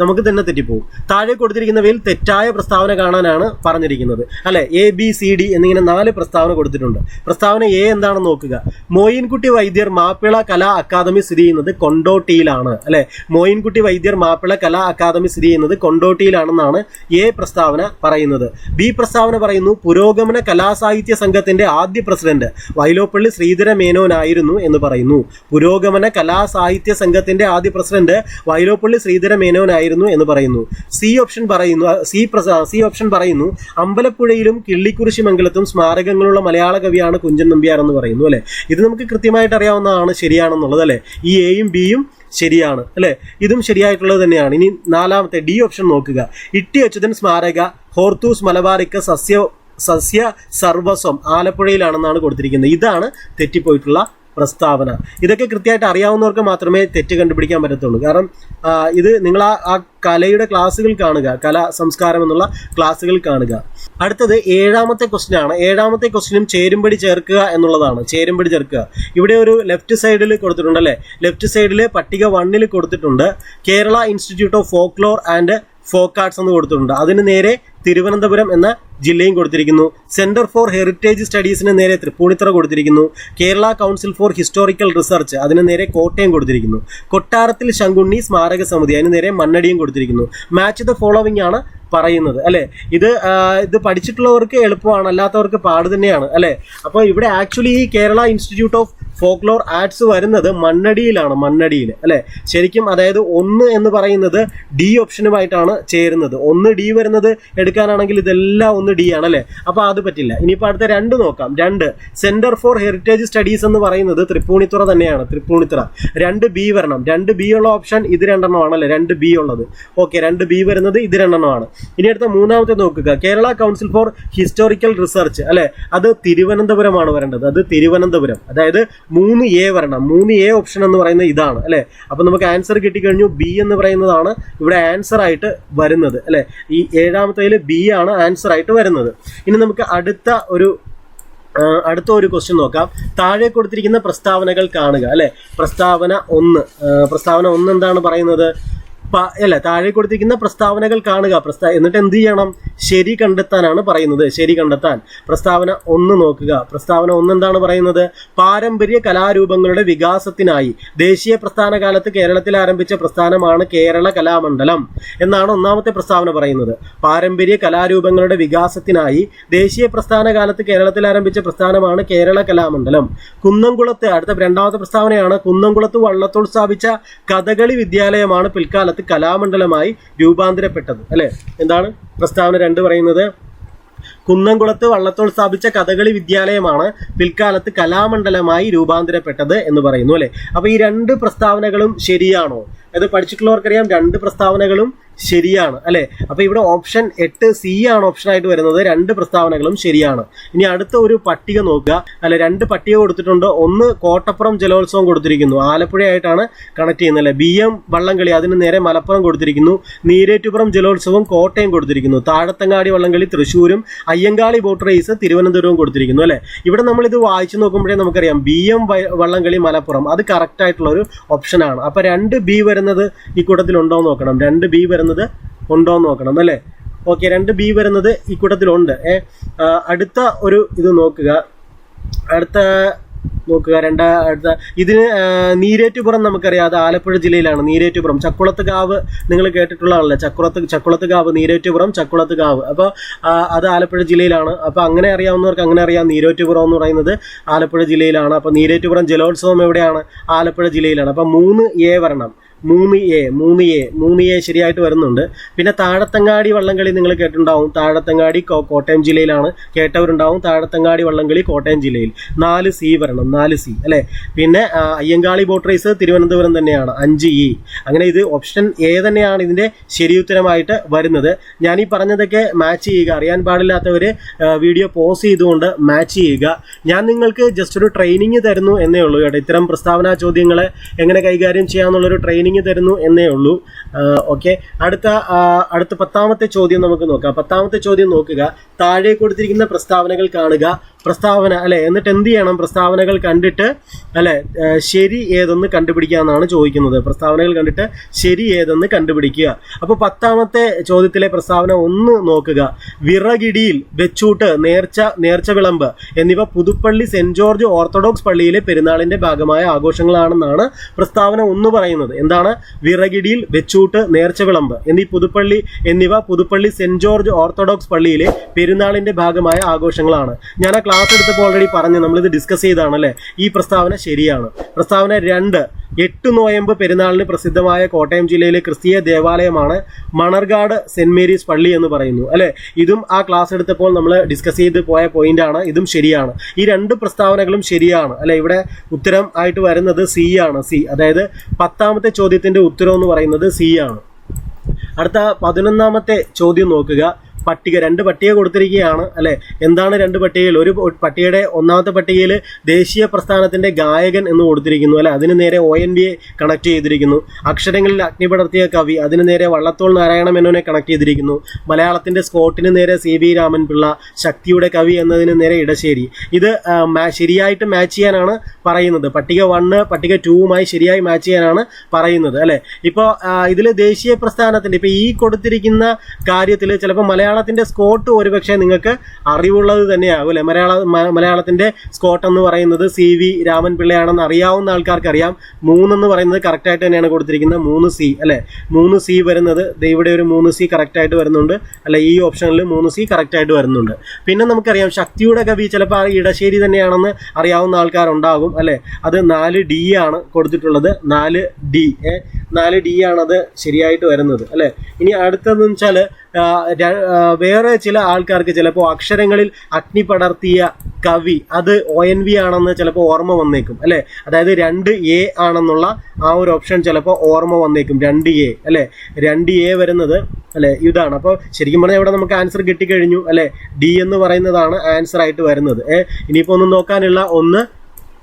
നമുക്ക് തന്നെ തെറ്റിപ്പോകും താഴെ കൊടുത്തിരിക്കുന്ന വെയിൽ തെറ്റായ പ്രസ്താവന കാണാനാണ് പറഞ്ഞിരിക്കുന്നത്. അല്ലെ? എ ബി സി ഡി എന്നിങ്ങനെ നാല് പ്രസ്താവന കൊടുത്തിട്ടുണ്ട്. പ്രസ്താവന എ എന്താണെന്ന് നോക്കുക. മോയിൻകുട്ടി വൈദ്യർ മാപ്പിള കലാ അക്കാദമി സ്ഥിതി ചെയ്യുന്നത് കൊണ്ടോട്ടിയിലാണ്. അല്ലെ? മോയിൻകുട്ടി വൈദ്യർ മാപ്പിള കലാ അക്കാദമി സ്ഥിതി ചെയ്യുന്നത് കൊണ്ടോട്ടിയിലാണെന്നാണ് എ പ്രസ്താവന പറയുന്നത്. ബി പ്രസ്താവന പറയുന്നു പുരോഗമന കലാസാഹിത്യ സംഘത്തിന്റെ ആദ്യ പ്രസിഡന്റ്. വൈലോപ്പള്ളി വൈലോപ്പള്ളി ശ്രീധര മേനോനായിരുന്നു എന്ന് പറയുന്നു. പുരോഗമന കലാ സാഹിത്യ സംഘത്തിന്റെ ആദ്യ പ്രസിഡന്റ് വൈലോപ്പള്ളി ശ്രീധര മേനോനായിരുന്നു എന്ന് പറയുന്നു. സി ഓപ്ഷൻ പറയുന്നു സി സി ഓപ്ഷൻ പറയുന്നു അമ്പലപ്പുഴയിലും കിള്ളിക്കുറിശി മംഗലത്തും സ്മാരകങ്ങളുള്ള മലയാള കവിയാണ് കുഞ്ചൻ നമ്പ്യാർ എന്ന് പറയുന്നു അല്ലെ? ഇത് നമുക്ക് കൃത്യമായിട്ട് അറിയാവുന്നതാണ് ശരിയാണെന്നുള്ളത് അല്ലെ? ഈ എയും ബിയും ശരിയാണ് അല്ലെ? ഇതും ശരിയായിട്ടുള്ളത് തന്നെയാണ്. ഇനി നാലാമത്തെ ഡി ഓപ്ഷൻ നോക്കുക. ഇട്ടി അച്യുതൻ സ്മാരക ഹോർത്തൂസ് മലബാറിക്ക സസ്യ സസ്യ സർവസ്വം ആലപ്പുഴയിലാണെന്നാണ് കൊടുത്തിരിക്കുന്നത്. ഇതാണ് തെറ്റിപ്പോയിട്ടുള്ള പ്രസ്താവന. ഇതൊക്കെ കൃത്യമായിട്ട് അറിയാവുന്നവർക്ക് മാത്രമേ തെറ്റ് കണ്ടുപിടിക്കാൻ പറ്റത്തുള്ളൂ. കാരണം ഇത് നിങ്ങൾ ആ ആ കലയുടെ ക്ലാസ്സുകൾ കാണുക കല സംസ്കാരം എന്നുള്ള ക്ലാസ്സുകൾ കാണുക. അടുത്തത് ഏഴാമത്തെ ക്വസ്റ്റ്യൻ ആണ്. ഏഴാമത്തെ ക്വസ്റ്റ്യനും ചേരുംപടി ചേർക്കുക എന്നുള്ളതാണ്. ചേരുംപടി ചേർക്കുക. ഇവിടെ ഒരു ലെഫ്റ്റ് സൈഡിൽ കൊടുത്തിട്ടുണ്ട് അല്ലേ? ലെഫ്റ്റ് സൈഡിൽ പട്ടിക വണ്ണിൽ കൊടുത്തിട്ടുണ്ട്. Kerala institute of folklore and folk arts എന്ന് കൊടുത്തിട്ടുണ്ട്. അതിന് നേരെ തിരുവനന്തപുരം എന്ന ജില്ലയും കൊടുത്തിരിക്കുന്നു. സെന്റർ ഫോർ ഹെറിറ്റേജ് സ്റ്റഡീസിന് നേരെ തൃപ്പൂണിത്തറ കൊടുത്തിരിക്കുന്നു. Kerala council for historical research അതിന് നേരെ കോട്ടയം കൊടുത്തിരിക്കുന്നു. കൊട്ടാരത്തിൽ ശങ്കുണ്ണി സ്മാരക സമിതി അതിന് നേരെ മണ്ണടിയും കൊടുത്തിരിക്കുന്നു. മാച്ച് ദ ഫോളോവിംഗ് ആണ് പറയുന്നത് അല്ലെ? ഇത് ഇത് പഠിച്ചിട്ടുള്ളവർക്ക് എളുപ്പമാണ് അല്ലാത്തവർക്ക് പാട് തന്നെയാണ് അല്ലെ? അപ്പോൾ ഇവിടെ ആക്ച്വലി ഈ Kerala institute of folklore arts വരുന്നത് മണ്ണടിയിലാണ് മണ്ണടിയിൽ അല്ലെ? ശരിക്കും അതായത് ഒന്ന് എന്ന് പറയുന്നത് ഡി ഓപ്ഷനുമായിട്ടാണ് ചേരുന്നത്. ഒന്ന് ഡി വരുന്നത് എടുക്കാനാണെങ്കിൽ ഇതെല്ലാം ഒന്ന് ഡി ആണ് അല്ലേ അപ്പൊ അത് പറ്റില്ല. ഇനിയിപ്പോൾ അടുത്ത രണ്ട് നോക്കാം. രണ്ട് സെന്റർ ഫോർ ഹെറിറ്റേജ് സ്റ്റഡീസ് എന്ന് പറയുന്നത് തൃപ്പൂണിത്തുറ തന്നെയാണ് തൃപ്പൂണിത്തുറ. രണ്ട് ബി വരണം. രണ്ട് ബി ഉള്ള ഓപ്ഷൻ ഇത് രണ്ടെണ്ണമാണ് അല്ലെ രണ്ട് ബി ഉള്ളത്. ഓക്കെ രണ്ട് ബി വരുന്നത് ഇത് രണ്ടെണ്ണമാണ് ഇനി അടുത്ത മൂന്നാമത്തെ നോക്കുക. Kerala council for historical research അല്ലെ? അത് തിരുവനന്തപുരമാണ് വരേണ്ടത്. അത് തിരുവനന്തപുരം. അതായത് മൂന്ന് എ വരണം. മൂന്ന് എ ഓപ്ഷൻ എന്ന് പറയുന്നത് ഇതാണ് അല്ലെ? അപ്പൊ നമുക്ക് ആൻസർ കിട്ടിക്കഴിഞ്ഞു. ബി എന്ന് പറയുന്നതാണ്. ഇവിടെ ആൻസർ ആയിട്ട് വരുന്നത് അല്ലെ? ഈ ഏഴാമത്തേൽ ബി ആണ് ആൻസർ ആയിട്ട് വരുന്നത്. ഇനി നമുക്ക് അടുത്ത ഒരു അടുത്ത ഒരു ക്വസ്റ്റ്യൻ നോക്കാം. താഴെ കൊടുത്തിരിക്കുന്ന പ്രസ്താവനകൾ കാണുക അല്ലെ? പ്രസ്താവന ഒന്ന് പ്രസ്താവന ഒന്ന് എന്താണ് പറയുന്നത്? അല്ല താഴെ കൊടുത്തിരിക്കുന്ന പ്രസ്താവനകൾ കാണുക. പ്രസ്താ എന്നിട്ട് എന്ത് ചെയ്യണം? ശരി കണ്ടെത്താനാണ് പറയുന്നത്. ശരി കണ്ടെത്താൻ. പ്രസ്താവന ഒന്ന് നോക്കുക. പ്രസ്താവന ഒന്ന് എന്താണ് പറയുന്നത്? പാരമ്പര്യ കലാരൂപങ്ങളുടെ വികാസത്തിനായി. ദേശീയ പ്രസ്ഥാന കാലത്ത് കേരളത്തിൽ ആരംഭിച്ച പ്രസ്ഥാനമാണ് കേരള കലാമണ്ഡലം എന്നാണ് ഒന്നാമത്തെ പ്രസ്താവന പറയുന്നത്. പാരമ്പര്യ കലാരൂപങ്ങളുടെ വികാസത്തിനായി ദേശീയ പ്രസ്ഥാന കാലത്ത് കേരളത്തിൽ ആരംഭിച്ച പ്രസ്ഥാനമാണ് കേരള കലാമണ്ഡലം. കുന്നംകുളത്ത് അടുത്ത രണ്ടാമത്തെ പ്രസ്താവനയാണ് കുന്നംകുളത്ത് വള്ളത്തോൾ സ്ഥാപിച്ച കഥകളി വിദ്യാലയമാണ് പിൽക്കാലത്ത് കലാമണ്ഡലമായി രൂപാന്തരപ്പെട്ടത് അല്ലെ? എന്താണ് പ്രസ്താവന രണ്ട് പറയുന്നത്? കുന്നംകുളത്ത് വള്ളത്തോൾ സ്ഥാപിച്ച കഥകളി വിദ്യാലയമാണ് പിൽക്കാലത്ത് കലാമണ്ഡലമായി രൂപാന്തരപ്പെട്ടത് എന്ന് പറയുന്നു അല്ലെ? അപ്പൊ ഈ രണ്ട് പ്രസ്താവനകളും ശരിയാണോ? അത് പഠിച്ചിട്ടുള്ളവർക്കറിയാം രണ്ട് പ്രസ്താവനകളും ശരിയാണ് അല്ലെ? അപ്പൊ ഇവിടെ ഓപ്ഷൻ എട്ട് സി ആണ് ഓപ്ഷൻ ആയിട്ട് വരുന്നത്. രണ്ട് പ്രസ്താവനകളും ശരിയാണ്. ഇനി അടുത്ത ഒരു പട്ടിക നോക്കുക. അല്ലെ രണ്ട് പട്ടിക കൊടുത്തിട്ടുണ്ട്. ഒന്ന് കോട്ടപ്പുറം ജലോത്സവം കൊടുത്തിരിക്കുന്നു. ആലപ്പുഴയായിട്ടാണ് കണക്ട് ചെയ്യുന്നത് അല്ലെ? ബി എം വള്ളംകളി അതിന് നേരെ മലപ്പുറം കൊടുത്തിരിക്കുന്നു. നീരേറ്റുപുറം ജലോത്സവം കോട്ടയം കൊടുത്തിരിക്കുന്നു. താഴത്തങ്ങാടി വള്ളംകളി തൃശ്ശൂരും അയ്യങ്കാളി ബോട്ട് റേസ് തിരുവനന്തപുരവും കൊടുത്തിരിക്കുന്നു അല്ലെ? ഇവിടെ നമ്മൾ ഇത് വായിച്ചു നോക്കുമ്പോഴേ നമുക്കറിയാം ബി എം വള്ളംകളി മലപ്പുറം. അത് കറക്റ്റ് ആയിട്ടുള്ള ഒരു ഓപ്ഷനാണ് അപ്പൊ രണ്ട് ബി വരുന്നത് ഈ കൂട്ടത്തിൽ ഉണ്ടോ നോക്കണം. രണ്ട് ബി വരുന്നത് ഉണ്ടോ എന്ന് നോക്കണം അല്ലേ? ഓക്കെ രണ്ട് ബി വരുന്നത് ഈ കൂട്ടത്തിലുണ്ട്. ഏ അടുത്ത ഒരു ഇത് നോക്കുക. അടുത്ത നോക്കുക രണ്ടാ അടുത്ത ഇതിന് നീരേറ്റുപുറം നമുക്കറിയാം. അത് ആലപ്പുഴ ജില്ലയിലാണ് നീരേറ്റുപുറം. ചക്കുളത്ത് കാവ് നിങ്ങൾ കേട്ടിട്ടുള്ളതാണല്ലോ? ചക്കുളത്ത് ചക്കുളത്ത് കാവ് നീരേറ്റുപുറം ചക്കുളത്ത് കാവ് അപ്പോൾ അത് ആലപ്പുഴ ജില്ലയിലാണ്. അപ്പോൾ അങ്ങനെ അറിയാവുന്നവർക്ക് അങ്ങനെ അറിയാം. നീരേറ്റുപുറം എന്ന് പറയുന്നത് ആലപ്പുഴ ജില്ലയിലാണ്. അപ്പോൾ നീരേറ്റുപുറം ജലോത്സവം എവിടെയാണ്? ആലപ്പുഴ ജില്ലയിലാണ്. അപ്പോൾ മൂന്ന് എ വരണം. മൂന്ന് എ മൂന്ന് എ മൂന്ന് എ ശരിയായിട്ട് വരുന്നുണ്ട്. പിന്നെ താഴത്തങ്ങാടി വള്ളംകളി നിങ്ങൾ കേട്ടിട്ടുണ്ടാവും. താഴത്തങ്ങാടി കോട്ടയം ജില്ലയിലാണ് കേട്ടവരുണ്ടാവും. താഴത്തങ്ങാടി വള്ളംകളി കോട്ടയം ജില്ലയിൽ. നാല് സി വരണം നാല് സി അല്ലേ? പിന്നെ അയ്യങ്കാളി ബോട്ട് റേസ് തിരുവനന്തപുരം തന്നെയാണ് അഞ്ച് ഇ. അങ്ങനെ ഇത് ഓപ്ഷൻ എ തന്നെയാണ് ഇതിന്റെ ശരിയുത്തരമായിട്ട് വരുന്നത്. ഞാൻ ഈ പറഞ്ഞതൊക്കെ മാച്ച് ചെയ്യുക. അറിയാൻ പാടില്ലാത്തവർ വീഡിയോ പോസ് ചെയ്തുകൊണ്ട് മാച്ച് ചെയ്യുക. ഞാൻ നിങ്ങൾക്ക് ജസ്റ്റ് ഒരു ട്രെയിനിങ് തരുന്നു എന്നേ ഉള്ളൂ കേട്ടോ. ഇത്തരം പ്രസ്താവന ചോദ്യങ്ങളെ എങ്ങനെ കൈകാര്യം ചെയ്യാന്നുള്ളൊരു ട്രെയിനിങ് തരുന്നു എന്നേ ഉള്ളൂ. ഓക്കെ അടുത്ത അടുത്ത പത്താമത്തെ ചോദ്യം നമുക്ക് നോക്കാം. പത്താമത്തെ ചോദ്യം നോക്കുക. താഴെ കൊടുത്തിരിക്കുന്ന പ്രസ്താവനകൾ കാണുക. പ്രസ്താവന അല്ലെ? എന്നിട്ട് എന്ത് ചെയ്യണം? പ്രസ്താവനകൾ കണ്ടിട്ട് അല്ലെ ശരി ഏതെന്ന് കണ്ടുപിടിക്കുക എന്നാണ് ചോദിക്കുന്നത്. പ്രസ്താവനകൾ കണ്ടിട്ട് ശരി ഏതെന്ന് കണ്ടുപിടിക്കുക. അപ്പോൾ പത്താമത്തെ ചോദ്യത്തിലെ പ്രസ്താവന ഒന്ന് നോക്കുക. വിറകിടിയിൽ വെച്ചൂട്ട് നേർച്ച നേർച്ച വിളമ്പ് എന്നിവ പുതുപ്പള്ളി സെന്റ് ജോർജ് ഓർത്തഡോക്സ് പള്ളിയിലെ പെരുന്നാളിന്റെ ഭാഗമായ ആഘോഷങ്ങളാണെന്നാണ് പ്രസ്താവന ഒന്ന് പറയുന്നത്. എന്താണ്? വിറകിടിയിൽ വെച്ചൂട്ട് നേർച്ച വിളമ്പ് എന്നീ പുതുപ്പള്ളി എന്നിവ പുതുപ്പള്ളി സെന്റ് ജോർജ് ഓർത്തഡോക്സ് പള്ളിയിലെ പെരുന്നാളിന്റെ ഭാഗമായ ആഘോഷങ്ങളാണ്. ഞാൻ ആ ക്ലാസ് എടുത്തപ്പോൾ ഓൾറെഡി പറഞ്ഞു നമ്മളിത് ഡിസ്കസ് ചെയ്താണ് അല്ലേ ഈ പ്രസ്താവന ശരിയാണ്. പ്രസ്താവന രണ്ട് എട്ട് നോയമ്പ് പെരുന്നാളിന് പ്രസിദ്ധമായ കോട്ടയം ജില്ലയിലെ ക്രിസ്തീയ ദേവാലയമാണ് മണർകാട് സെന്റ് മേരീസ് പള്ളി എന്ന് പറയുന്നു അല്ലേ? ഇതും ആ ക്ലാസ് എടുത്തപ്പോൾ നമ്മൾ ഡിസ്കസ് ചെയ്ത് പോയ പോയിന്റ് ആണ്. ഇതും ശരിയാണ്. ഈ രണ്ട് പ്രസ്താവനകളും ശരിയാണ് അല്ലെ? ഇവിടെ ഉത്തരം ആയിട്ട് വരുന്നത് സി ആണ് സി അതായത് പത്താമത്തെ ചോദ്യത്തിന്റെ ഉത്തരം എന്ന് പറയുന്നത് സി ആണ്. അടുത്ത പതിനൊന്നാമത്തെ ചോദ്യം നോക്കുക. പട്ടിക രണ്ട് പട്ടിക കൊടുത്തിരിക്കുകയാണ് അല്ലെ? എന്താണ് രണ്ട് പട്ടികയിൽ? ഒരു പട്ടികയുടെ ഒന്നാമത്തെ പട്ടികയിൽ ദേശീയ പ്രസ്ഥാനത്തിന്റെ ഗായകൻ എന്ന് കൊടുത്തിരിക്കുന്നു അല്ലെ? അതിന് നേരെ ഒ എൻ കണക്ട് ചെയ്തിരിക്കുന്നു. അക്ഷരങ്ങളിൽ അഗ്നിപടർത്തിയ കവി അതിന് നേരെ വള്ളത്തോൾ നാരായണ മേനോനെ കണക്ട് ചെയ്തിരിക്കുന്നു. മലയാളത്തിന്റെ സ്കോട്ടിന് നേരെ സി ബി രാമൻ പിള്ള ശക്തിയുടെ കവി എന്നതിന് നേരെ ഇടശ്ശേരി. ഇത് ശരിയായിട്ട് മാച്ച് ചെയ്യാനാണ് പറയുന്നത്. പട്ടിക വണ്ണ് പട്ടിക ടൂവുമായി ശരിയായി മാച്ച് ചെയ്യാനാണ് പറയുന്നത് അല്ലെ? ഇപ്പോൾ ഇതിൽ ദേശീയ പ്രസ്ഥാനത്തിന്റെ ഇപ്പൊ ഈ കൊടുത്തിരിക്കുന്ന കാര്യത്തിൽ ചിലപ്പോൾ മലയാളത്തിന്റെ സ്കോട്ട് ഒരുപക്ഷെ നിങ്ങൾക്ക് അറിവുള്ളത് തന്നെയാകും. അല്ലെ മലയാള മലയാളത്തിന്റെ മലയാളത്തിന്റെ സ്കോട്ട് എന്ന് പറയുന്നത് സി വി രാമൻ പിള്ളയാണെന്ന് അറിയാവുന്ന ആൾക്കാർക്ക് അറിയാം. മൂന്നെന്ന് പറയുന്നത് കറക്റ്റായിട്ട് തന്നെയാണ് കൊടുത്തിരിക്കുന്നത്. മൂന്ന് സി അല്ലേ? മൂന്ന് സി വരുന്നത് ഇവിടെ ഒരു മൂന്ന് സി കറക്റ്റായിട്ട് വരുന്നുണ്ട്. അല്ലെ ഈ ഓപ്ഷനിൽ മൂന്ന് സി കറക്റ്റായിട്ട് വരുന്നുണ്ട്. പിന്നെ നമുക്കറിയാം ശക്തിയുടെ കവി ചിലപ്പോൾ ഇടശ്ശേരി തന്നെയാണെന്ന് അറിയാവുന്ന ആൾക്കാരുണ്ടാകും അല്ലേ? അത് നാല് ഡി ആണ് കൊടുത്തിട്ടുള്ളത്. നാല് ഡി നാല് ഡി ആണത് ശരിയായിട്ട് വരുന്നത് അല്ലേ? ഇനി അടുത്തതെന്ന് വെച്ചാൽ വേറെ ചില ആൾക്കാർക്ക് ചിലപ്പോൾ അക്ഷരങ്ങളിൽ അഗ്നി പടർത്തിയ കവി അത് ഒ എൻ വി ആണെന്ന് ചിലപ്പോൾ ഓർമ്മ വന്നേക്കും അല്ലേ? അതായത് രണ്ട് എ ആണെന്നുള്ള ആ ഒരു ഓപ്ഷൻ ചിലപ്പോൾ ഓർമ്മ വന്നേക്കും രണ്ട് എ അല്ലേ? രണ്ട് എ വരുന്നത് അല്ലെ? ഇതാണ്. അപ്പോൾ ശരിക്കും പറഞ്ഞാൽ ഇവിടെ നമുക്ക് ആൻസർ കിട്ടിക്കഴിഞ്ഞു അല്ലെ? ഡി എന്ന് പറയുന്നതാണ് ആൻസർ ആയിട്ട് വരുന്നത്. ഏഹ് ഇനിയിപ്പോൾ ഒന്ന് നോക്കാനുള്ള ഒന്ന്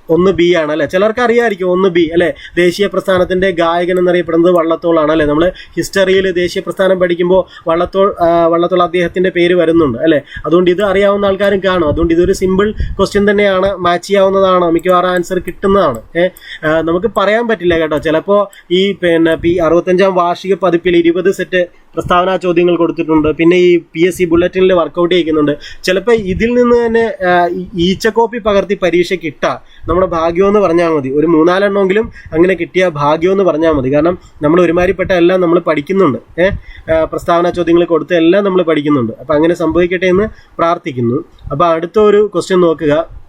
ഒന്ന് ബി ആണ് അല്ലെ ചിലർക്ക് അറിയാമായിരിക്കും ഒന്ന് ബി അല്ലെ? ദേശീയ പ്രസ്ഥാനത്തിന്റെ ഗായകൻ എന്നറിയപ്പെടുന്നത് വള്ളത്തോളാണ് അല്ലെ നമ്മൾ ഹിസ്റ്ററിയിൽ ദേശീയ പ്രസ്ഥാനം പഠിക്കുമ്പോൾ വള്ളത്തോൾ വള്ളത്തോൾ അദ്ദേഹത്തിന്റെ പേര് വരുന്നുണ്ട് അല്ലെ? അതുകൊണ്ട് ഇത് അറിയാവുന്ന ആൾക്കാരും കാണും. അതുകൊണ്ട് ഇതൊരു സിമ്പിൾ ക്വസ്റ്റ്യൻ തന്നെയാണ്. മാച്ച് ചെയ്യാവുന്നതാണ്? മിക്കവാറും ആൻസർ കിട്ടുന്നതാണ് നമുക്ക് പറയാൻ പറ്റില്ല കേട്ടോ. ചിലപ്പോൾ ഈ പിന്നെ പി അറുപത്തഞ്ചാം വാർഷിക പതിപ്പിൽ ഇരുപത് സെറ്റ് പ്രസ്താവന ചോദ്യങ്ങൾ കൊടുത്തിട്ടുണ്ട്. പിന്നെ ഈ പി എസ് സി ബുള്ളറ്റിനിൽ വർക്കൗട്ട് ചെയ്യിക്കുന്നുണ്ട്. ചിലപ്പോൾ ഇതിൽ നിന്ന് തന്നെ ആ, ഈ- ഈച്ച കോപ്പി പകർത്തി പരീക്ഷയ്ക്ക് ഇട്ടാൽ നമ്മുടെ ഭാഗ്യം എന്ന് പറഞ്ഞാൽ മതി. ഒരു മൂന്നാലെണ്ണമെങ്കിലും അങ്ങനെ കിട്ടിയ ഭാഗ്യം എന്ന് പറഞ്ഞാൽ മതി. കാരണം നമ്മൾ ഒരുമാതിരിപ്പെട്ട എല്ലാം നമ്മൾ പഠിക്കുന്നുണ്ട്. ഏഹ് പ്രസ്താവന ചോദ്യങ്ങൾ കൊടുത്ത എല്ലാം നമ്മൾ പഠിക്കുന്നുണ്ട്. അപ്പം അങ്ങനെ സംഭവിക്കട്ടെ എന്ന് പ്രാർത്ഥിക്കുന്നു. അപ്പോൾ അടുത്ത ഒരു ക്വസ്റ്റ്യൻ നോക്കുക.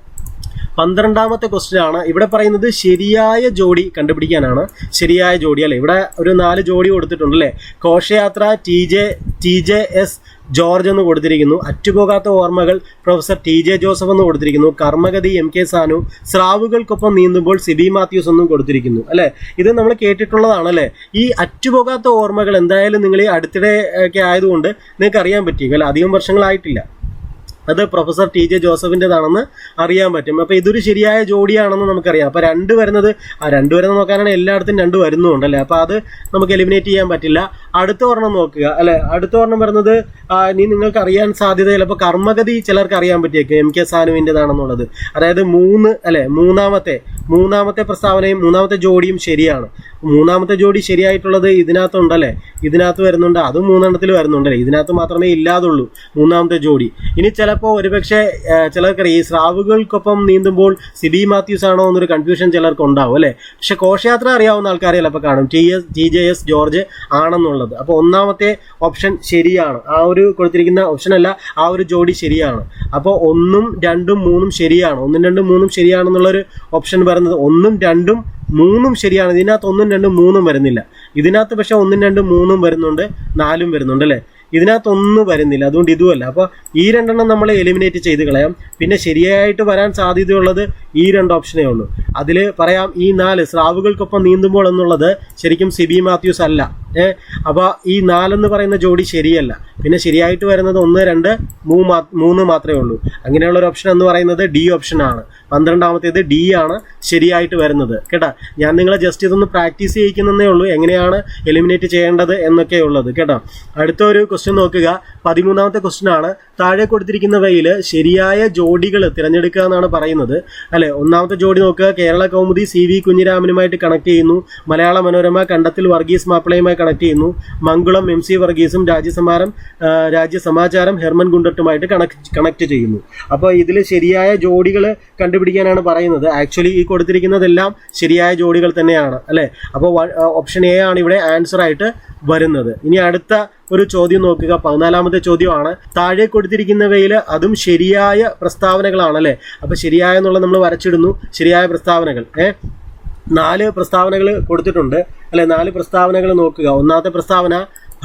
പന്ത്രണ്ടാമത്തെ ക്വസ്റ്റ്യൻ ആണ്. ഇവിടെ പറയുന്നത് ശരിയായ ജോഡി കണ്ടുപിടിക്കാനാണ്. ശരിയായ ജോഡി അല്ലേ? ഇവിടെ ഒരു നാല് ജോഡി കൊടുത്തിട്ടുണ്ട് അല്ലേ? Ghoshayathra T J T J S George എന്ന് കൊടുത്തിരിക്കുന്നു. അറ്റുപോകാത്ത ഓർമ്മകൾ പ്രൊഫസർ ടി ജെ ജോസഫ് എന്ന് കൊടുത്തിരിക്കുന്നു. കർമ്മഗതി എം കെ സാനു സ്രാവുകൾക്കൊപ്പം നീന്തുമ്പോൾ സിബി മാത്യൂസ് എന്നും കൊടുത്തിരിക്കുന്നു. അല്ലേ? ഇത് നമ്മൾ കേട്ടിട്ടുള്ളതാണ് അല്ലേ? ഈ അറ്റുപോകാത്ത ഓർമ്മകൾ എന്തായാലും നിങ്ങൾ ഈ അടുത്തിടെ ഒക്കെ ആയതുകൊണ്ട് നിങ്ങൾക്ക് അറിയാൻ പറ്റിയേക്കും അല്ലെ? അധികം വർഷങ്ങളായിട്ടില്ല. അത് പ്രൊഫസർ ടി ജെ ജോസഫിന്റെതാണെന്ന് അറിയാൻ പറ്റും. അപ്പോൾ ഇതൊരു ശരിയായ ജോഡിയാണെന്ന് നമുക്കറിയാം. അപ്പോൾ രണ്ട് വരുന്നത് ആ രണ്ട് വരുന്നത് നോക്കാനാണ് എല്ലായിടത്തും രണ്ട് വരുന്നുണ്ടല്ലേ അപ്പോൾ അത് നമുക്ക് എലിമിനേറ്റ് ചെയ്യാൻ പറ്റില്ല. അടുത്ത ഒരെണ്ണം നോക്കുക അല്ലേ? അടുത്ത ഒരെണ്ണം വരുന്നത് ഇനി നിങ്ങൾക്ക് അറിയാൻ സാധ്യത ചിലപ്പോൾ കർമ്മഗതി ചിലർക്ക് അറിയാൻ പറ്റിയേക്കും. എം കെ സാനുവിന്റെതാണെന്നുള്ളത് അതായത് മൂന്ന് അല്ലേ? മൂന്നാമത്തെ മൂന്നാമത്തെ പ്രസ്താവനയും മൂന്നാമത്തെ ജോഡിയും ശരിയാണ്. മൂന്നാമത്തെ ജോഡി ശരിയായിട്ടുള്ളത് ഇതിനകത്തുണ്ടല്ലേ? ഇതിനകത്ത് വരുന്നുണ്ട് അതും മൂന്നെണ്ണത്തിൽ വരുന്നുണ്ടല്ലേ? ഇതിനകത്ത് മാത്രമേ ഇല്ലാതുള്ളൂ മൂന്നാമത്തെ ജോഡി. ഇനി ചിലപ്പോൾ ഒരുപക്ഷെ ചിലർക്കറിയാം ഈ സ്രാവുകൾക്കൊപ്പം നീന്തുമ്പോൾ സിബി മാത്യൂസ് ആണോ എന്നൊരു കൺഫ്യൂഷൻ ചിലർക്ക് ഉണ്ടാവും അല്ലേ? പക്ഷെ ഘോഷയാത്ര അറിയാവുന്ന ആൾക്കാരെ ചിലപ്പോൾ കാണും. T S T J S George ആണെന്നുള്ളത്. അപ്പോൾ ഒന്നാമത്തെ ഓപ്ഷൻ ശരിയാണ്. ആ ഒരു കൊടുത്തിരിക്കുന്ന ഓപ്ഷൻ അല്ല ആ ഒരു ജോഡി ശരിയാണ്. അപ്പോൾ ഒന്നും രണ്ടും മൂന്നും ശരിയാണ്. ഒന്നും രണ്ടും മൂന്നും ശരിയാണെന്നുള്ളൊരു ഓപ്ഷൻ പറയുന്നത് ഒന്നും രണ്ടും മൂന്നും ശരിയാണ്. ഇതിനകത്ത് ഒന്നും രണ്ടും മൂന്നും വരുന്നില്ല. ഇതിനകത്ത് പക്ഷേ ഒന്നും രണ്ടും മൂന്നും വരുന്നുണ്ട് നാലും വരുന്നുണ്ട് അല്ലേ? ഇതിനകത്ത് ഒന്നും വരുന്നില്ല. അതുകൊണ്ട് ഇതുമല്ല. അപ്പോൾ ഈ രണ്ടെണ്ണം നമ്മൾ എലിമിനേറ്റ് ചെയ്ത് കളയാം. പിന്നെ ശരിയായിട്ട് വരാൻ സാധ്യതയുള്ളത് ഈ രണ്ട് ഓപ്ഷനേ ഉള്ളൂ. അതിൽ പറയാം ഈ നാല് സ്രാവുകൾക്കൊപ്പം നീന്തുമ്പോൾ എന്നുള്ളത് ശരിക്കും സിബി മാത്യൂസ് അല്ല. ഏ? അപ്പോൾ ഈ നാലെന്ന് പറയുന്ന ജോഡി ശരിയല്ല. പിന്നെ ശരിയായിട്ട് വരുന്നത് ഒന്ന് രണ്ട് മൂന്ന് മൂന്ന് മാത്രമേ ഉള്ളൂ. അങ്ങനെയുള്ള ഒരു ഓപ്ഷൻ എന്ന് പറയുന്നത് ഡി ഓപ്ഷൻ ആണ്. പന്ത്രണ്ടാമത്തേത് ഡി ആണ് ശരിയായിട്ട് വരുന്നത്. കേട്ടോ? ഞാൻ നിങ്ങളെ ജസ്റ്റ് ഇതൊന്ന് പ്രാക്ടീസ് ചെയ്യിക്കുന്നതേ ഉള്ളൂ. എങ്ങനെയാണ് എലിമിനേറ്റ് ചെയ്യേണ്ടത് എന്നൊക്കെ ഉള്ളത് കേട്ടോ? അടുത്ത ഒരു ക്വസ്റ്റ്യൻ നോക്കുക. പതിമൂന്നാമത്തെ ക്വസ്റ്റ്യൻ ആണ്. താഴെ കൊടുത്തിരിക്കുന്നവയിൽ ശരിയായ ജോഡികൾ തിരഞ്ഞെടുക്കുക എന്നാണ് പറയുന്നത്. അല്ലെ? ഒന്നാമത്തെ ജോഡി നോക്കുക. കേരള കൗമുദി സി വി കുഞ്ഞിരാമനുമായിട്ട് കണക്ട് ചെയ്യുന്നു. മലയാള മനോരമ കണ്ടത്തിൽ വർഗീസ് മാപ്പിളയുമായി കണക്ട് ചെയ്യുന്നു. മംഗുളം എം സി വർഗീസും രാജ്യസമാരം രാജ്യസമാചാരം ഹെർമൻ ഗുണ്ടട്ടുമായിട്ട് കണക്ട് കണക്ട് ചെയ്യുന്നു. അപ്പോൾ ഇതിൽ ശരിയായ ജോഡികൾ കണ്ടുപിടിക്കാനാണ് പറയുന്നത്. ആക്ച്വലി ഈ കൊടുത്തിരിക്കുന്നതെല്ലാം ശരിയായ ജോഡികൾ തന്നെയാണ്. അല്ലേ? അപ്പോൾ ഓപ്ഷൻ എ ആണ് ഇവിടെ ആൻസർ ആയിട്ട് വരുന്നത്. ഇനി അടുത്ത ഒരു ചോദ്യം നോക്കുക. പതിനാലാമത്തെ ചോദ്യമാണ്. താഴെ കൊടുത്തിരിക്കുന്നവയിൽ അതും ശരിയായ പ്രസ്താവനകളാണ് അല്ലേ അപ്പൊ ശരിയായ എന്നുള്ള നമ്മൾ വരച്ചിടുന്നു. ശരിയായ പ്രസ്താവനകൾ. ഏ? നാല് പ്രസ്താവനകൾ കൊടുത്തിട്ടുണ്ട്. അല്ലെ? നാല് പ്രസ്താവനകൾ നോക്കുക. ഒന്നാമത്തെ പ്രസ്താവന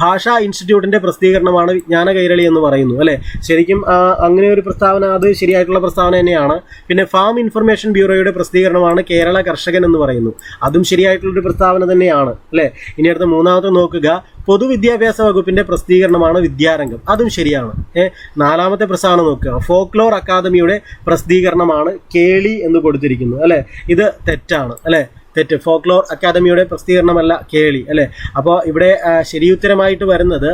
ഭാഷാ ഇൻസ്റ്റിറ്റ്യൂട്ടിന്റെ പ്രസിദ്ധീകരണമാണ് വിജ്ഞാന കൈരളി എന്ന് പറയുന്നു അല്ലെ? ശരിക്കും അങ്ങനെ ഒരു പ്രസ്താവന അത് ശരിയായിട്ടുള്ള പ്രസ്താവന തന്നെയാണ്. പിന്നെ ഫാം ഇൻഫർമേഷൻ ബ്യൂറോയുടെ പ്രസിദ്ധീകരണമാണ് കേരള കർഷകൻ എന്ന് പറയുന്നു. അതും ശരിയായിട്ടുള്ളൊരു പ്രസ്താവന തന്നെയാണ് അല്ലെ? ഇനി അടുത്ത മൂന്നാമത്തെ നോക്കുക. പൊതുവിദ്യാഭ്യാസ വകുപ്പിന്റെ പ്രസിദ്ധീകരണമാണ് വിദ്യാരംഗം. അതും ശരിയാണ് നാലാമത്തെ പ്രസ്താവന നോക്കുക. ഫോക്ലോർ അക്കാദമിയുടെ പ്രസിദ്ധീകരണമാണ് കേളി എന്ന് കൊടുത്തിരിക്കുന്നു അല്ലെ? ഇത് തെറ്റാണ് അല്ലെ? തെറ്റ്. ഫോക്ലോർ അക്കാദമിയുടെ പ്രസിദ്ധീകരണമല്ല കേളി അല്ലേ? അപ്പോൾ ഇവിടെ ശരിയുത്തരമായിട്ട് വരുന്നത്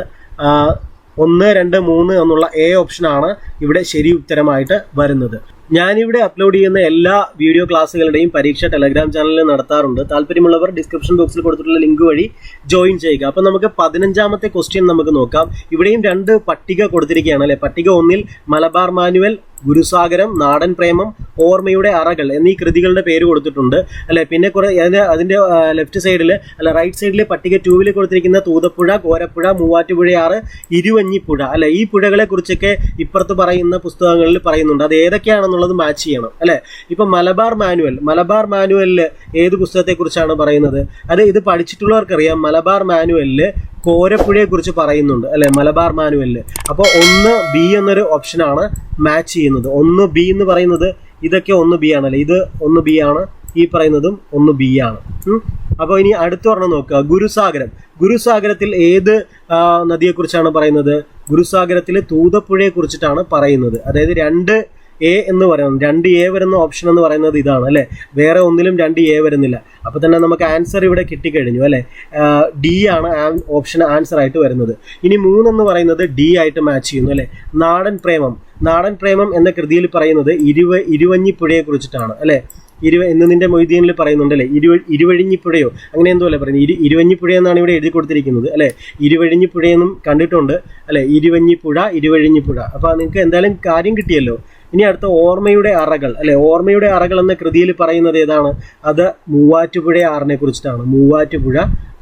ഒന്ന് രണ്ട് മൂന്ന് എന്നുള്ള എ ഓപ്ഷനാണ് ഇവിടെ ശരി ഉത്തരമായിട്ട് വരുന്നത്. ഞാനിവിടെ അപ്ലോഡ് ചെയ്യുന്ന എല്ലാ വീഡിയോ ക്ലാസ്സുകളുടെയും പരീക്ഷ ടെലഗ്രാം ചാനലിൽ നടത്താറുണ്ട്. താല്പര്യമുള്ളവർ ഡിസ്ക്രിപ്ഷൻ ബോക്സിൽ കൊടുത്തിട്ടുള്ള ലിങ്ക് വഴി ജോയിൻ ചെയ്യുക. അപ്പം നമുക്ക് പതിനഞ്ചാമത്തെ ക്വസ്റ്റ്യൻ നമുക്ക് നോക്കാം. ഇവിടെയും രണ്ട് പട്ടിക കൊടുത്തിരിക്കുകയാണ് അല്ലേ? പട്ടിക ഒന്നിൽ മലബാർ മാനുവൽ ഗുരുസാഗരം നാടൻ പ്രേമം ഓർമ്മയുടെ അറകൾ എന്നീ കൃതികളുടെ പേര് കൊടുത്തിട്ടുണ്ട്. അല്ലെ പിന്നെ കുറെ അതിന്റെ അതിന്റെ ലെഫ്റ്റ് സൈഡിൽ അല്ല റൈറ്റ് സൈഡിൽ പട്ടിക ടൂവിൽ കൊടുത്തിരിക്കുന്ന തൂതപ്പുഴ കോരപ്പുഴ മൂവാറ്റുപുഴയാറ് ഇരുവഞ്ഞിപ്പുഴ. അല്ലെ ഈ പുഴകളെ കുറിച്ചൊക്കെ ഇപ്പുറത്ത് പറയുന്ന പുസ്തകങ്ങളിൽ പറയുന്നുണ്ട്. അത് ഏതൊക്കെയാണെന്നുള്ളത് മാച്ച് ചെയ്യണം. അല്ലെ ഇപ്പൊ മലബാർ മാനുവൽ മലബാർ മാനുവലിൽ ഏത് പുസ്തകത്തെ കുറിച്ചാണ് പറയുന്നത്? അത് ഇത് പഠിച്ചിട്ടുള്ളവർക്കറിയാം. മലബാർ മാനുവലിൽ കോരപ്പുഴയെ കുറിച്ച് പറയുന്നുണ്ട് അല്ലെ? മലബാർ മാനുവലിൽ. അപ്പോൾ ഒന്ന് ബി എന്നൊരു ഓപ്ഷനാണ് മാച്ച് ചെയ്യുന്നത്. ഒന്ന് ബി എന്ന് പറയുന്നത് ഇതൊക്കെ ഒന്ന് ബി ആണല്ലേ? ഇത് ഒന്ന് ബി ആണ് ഈ പറയുന്നതും ഒന്ന് ബി ആണ്. അപ്പോൾ ഇനി അടുത്ത ഒരെണ്ണം നോക്കുക. ഗുരുസാഗരം. ഗുരുസാഗരത്തിൽ ഏത് നദിയെക്കുറിച്ചാണ് പറയുന്നത്? ഗുരുസാഗരത്തിലെ തൂതപ്പുഴയെ കുറിച്ചിട്ടാണ് പറയുന്നത്. അതായത് രണ്ട് എ എന്ന് പറയുന്നത് രണ്ട് എ വരുന്ന ഓപ്ഷൻ എന്ന് പറയുന്നത് ഇതാണ് അല്ലേ? വേറെ ഒന്നിലും രണ്ട് എ വരുന്നില്ല. അപ്പോൾ തന്നെ നമുക്ക് ആൻസർ ഇവിടെ കിട്ടിക്കഴിഞ്ഞു അല്ലേ? ഡി ആണ് ഓപ്ഷൻ ആൻസർ ആയിട്ട് വരുന്നത്. ഇനി മൂന്നെന്ന് പറയുന്നത് ഡി ആയിട്ട് മാച്ച് ചെയ്യുന്നു അല്ലേ? നാടൻ പ്രേമം. നാടൻ പ്രേമം എന്ന കൃതിയിൽ പറയുന്നത് ഇരുവ ഇരുവഞ്ഞിപ്പുഴയെ കുറിച്ചിട്ടാണ് അല്ലെ? ഇരുവ എന്ന് നിന്റെ മൊയ്തീനിൽ പറയുന്നുണ്ട് അല്ലെ? ഇരുവ ഇരുവഴിഞ്ഞിപ്പുഴയോ അങ്ങനെ എന്തോ അല്ലേ പറയുന്നത്? ഇരു ഇരുവഞ്ഞിപ്പുഴ എന്നാണ് ഇവിടെ എഴുതി കൊടുത്തിരിക്കുന്നത് അല്ലേ? ഇരുവഴിഞ്ഞിപ്പുഴയെന്നും കണ്ടിട്ടുണ്ട് അല്ലേ? ഇരുവഞ്ഞിപ്പുഴ ഇരുവഴിഞ്ഞിപ്പുഴ അപ്പോൾ നിങ്ങൾക്ക് എന്തായാലും കാര്യം കിട്ടിയല്ലോ. ഇനി അടുത്ത ഓർമ്മയുടെ അറകൾ അല്ലെ? ഓർമ്മയുടെ അറകൾ എന്ന കൃതിയിൽ പറയുന്നത് ഏതാണ്? അത് മൂവാറ്റുപുഴ ആറിനെ കുറിച്ചിട്ടാണ്. മൂവാറ്റുപുഴ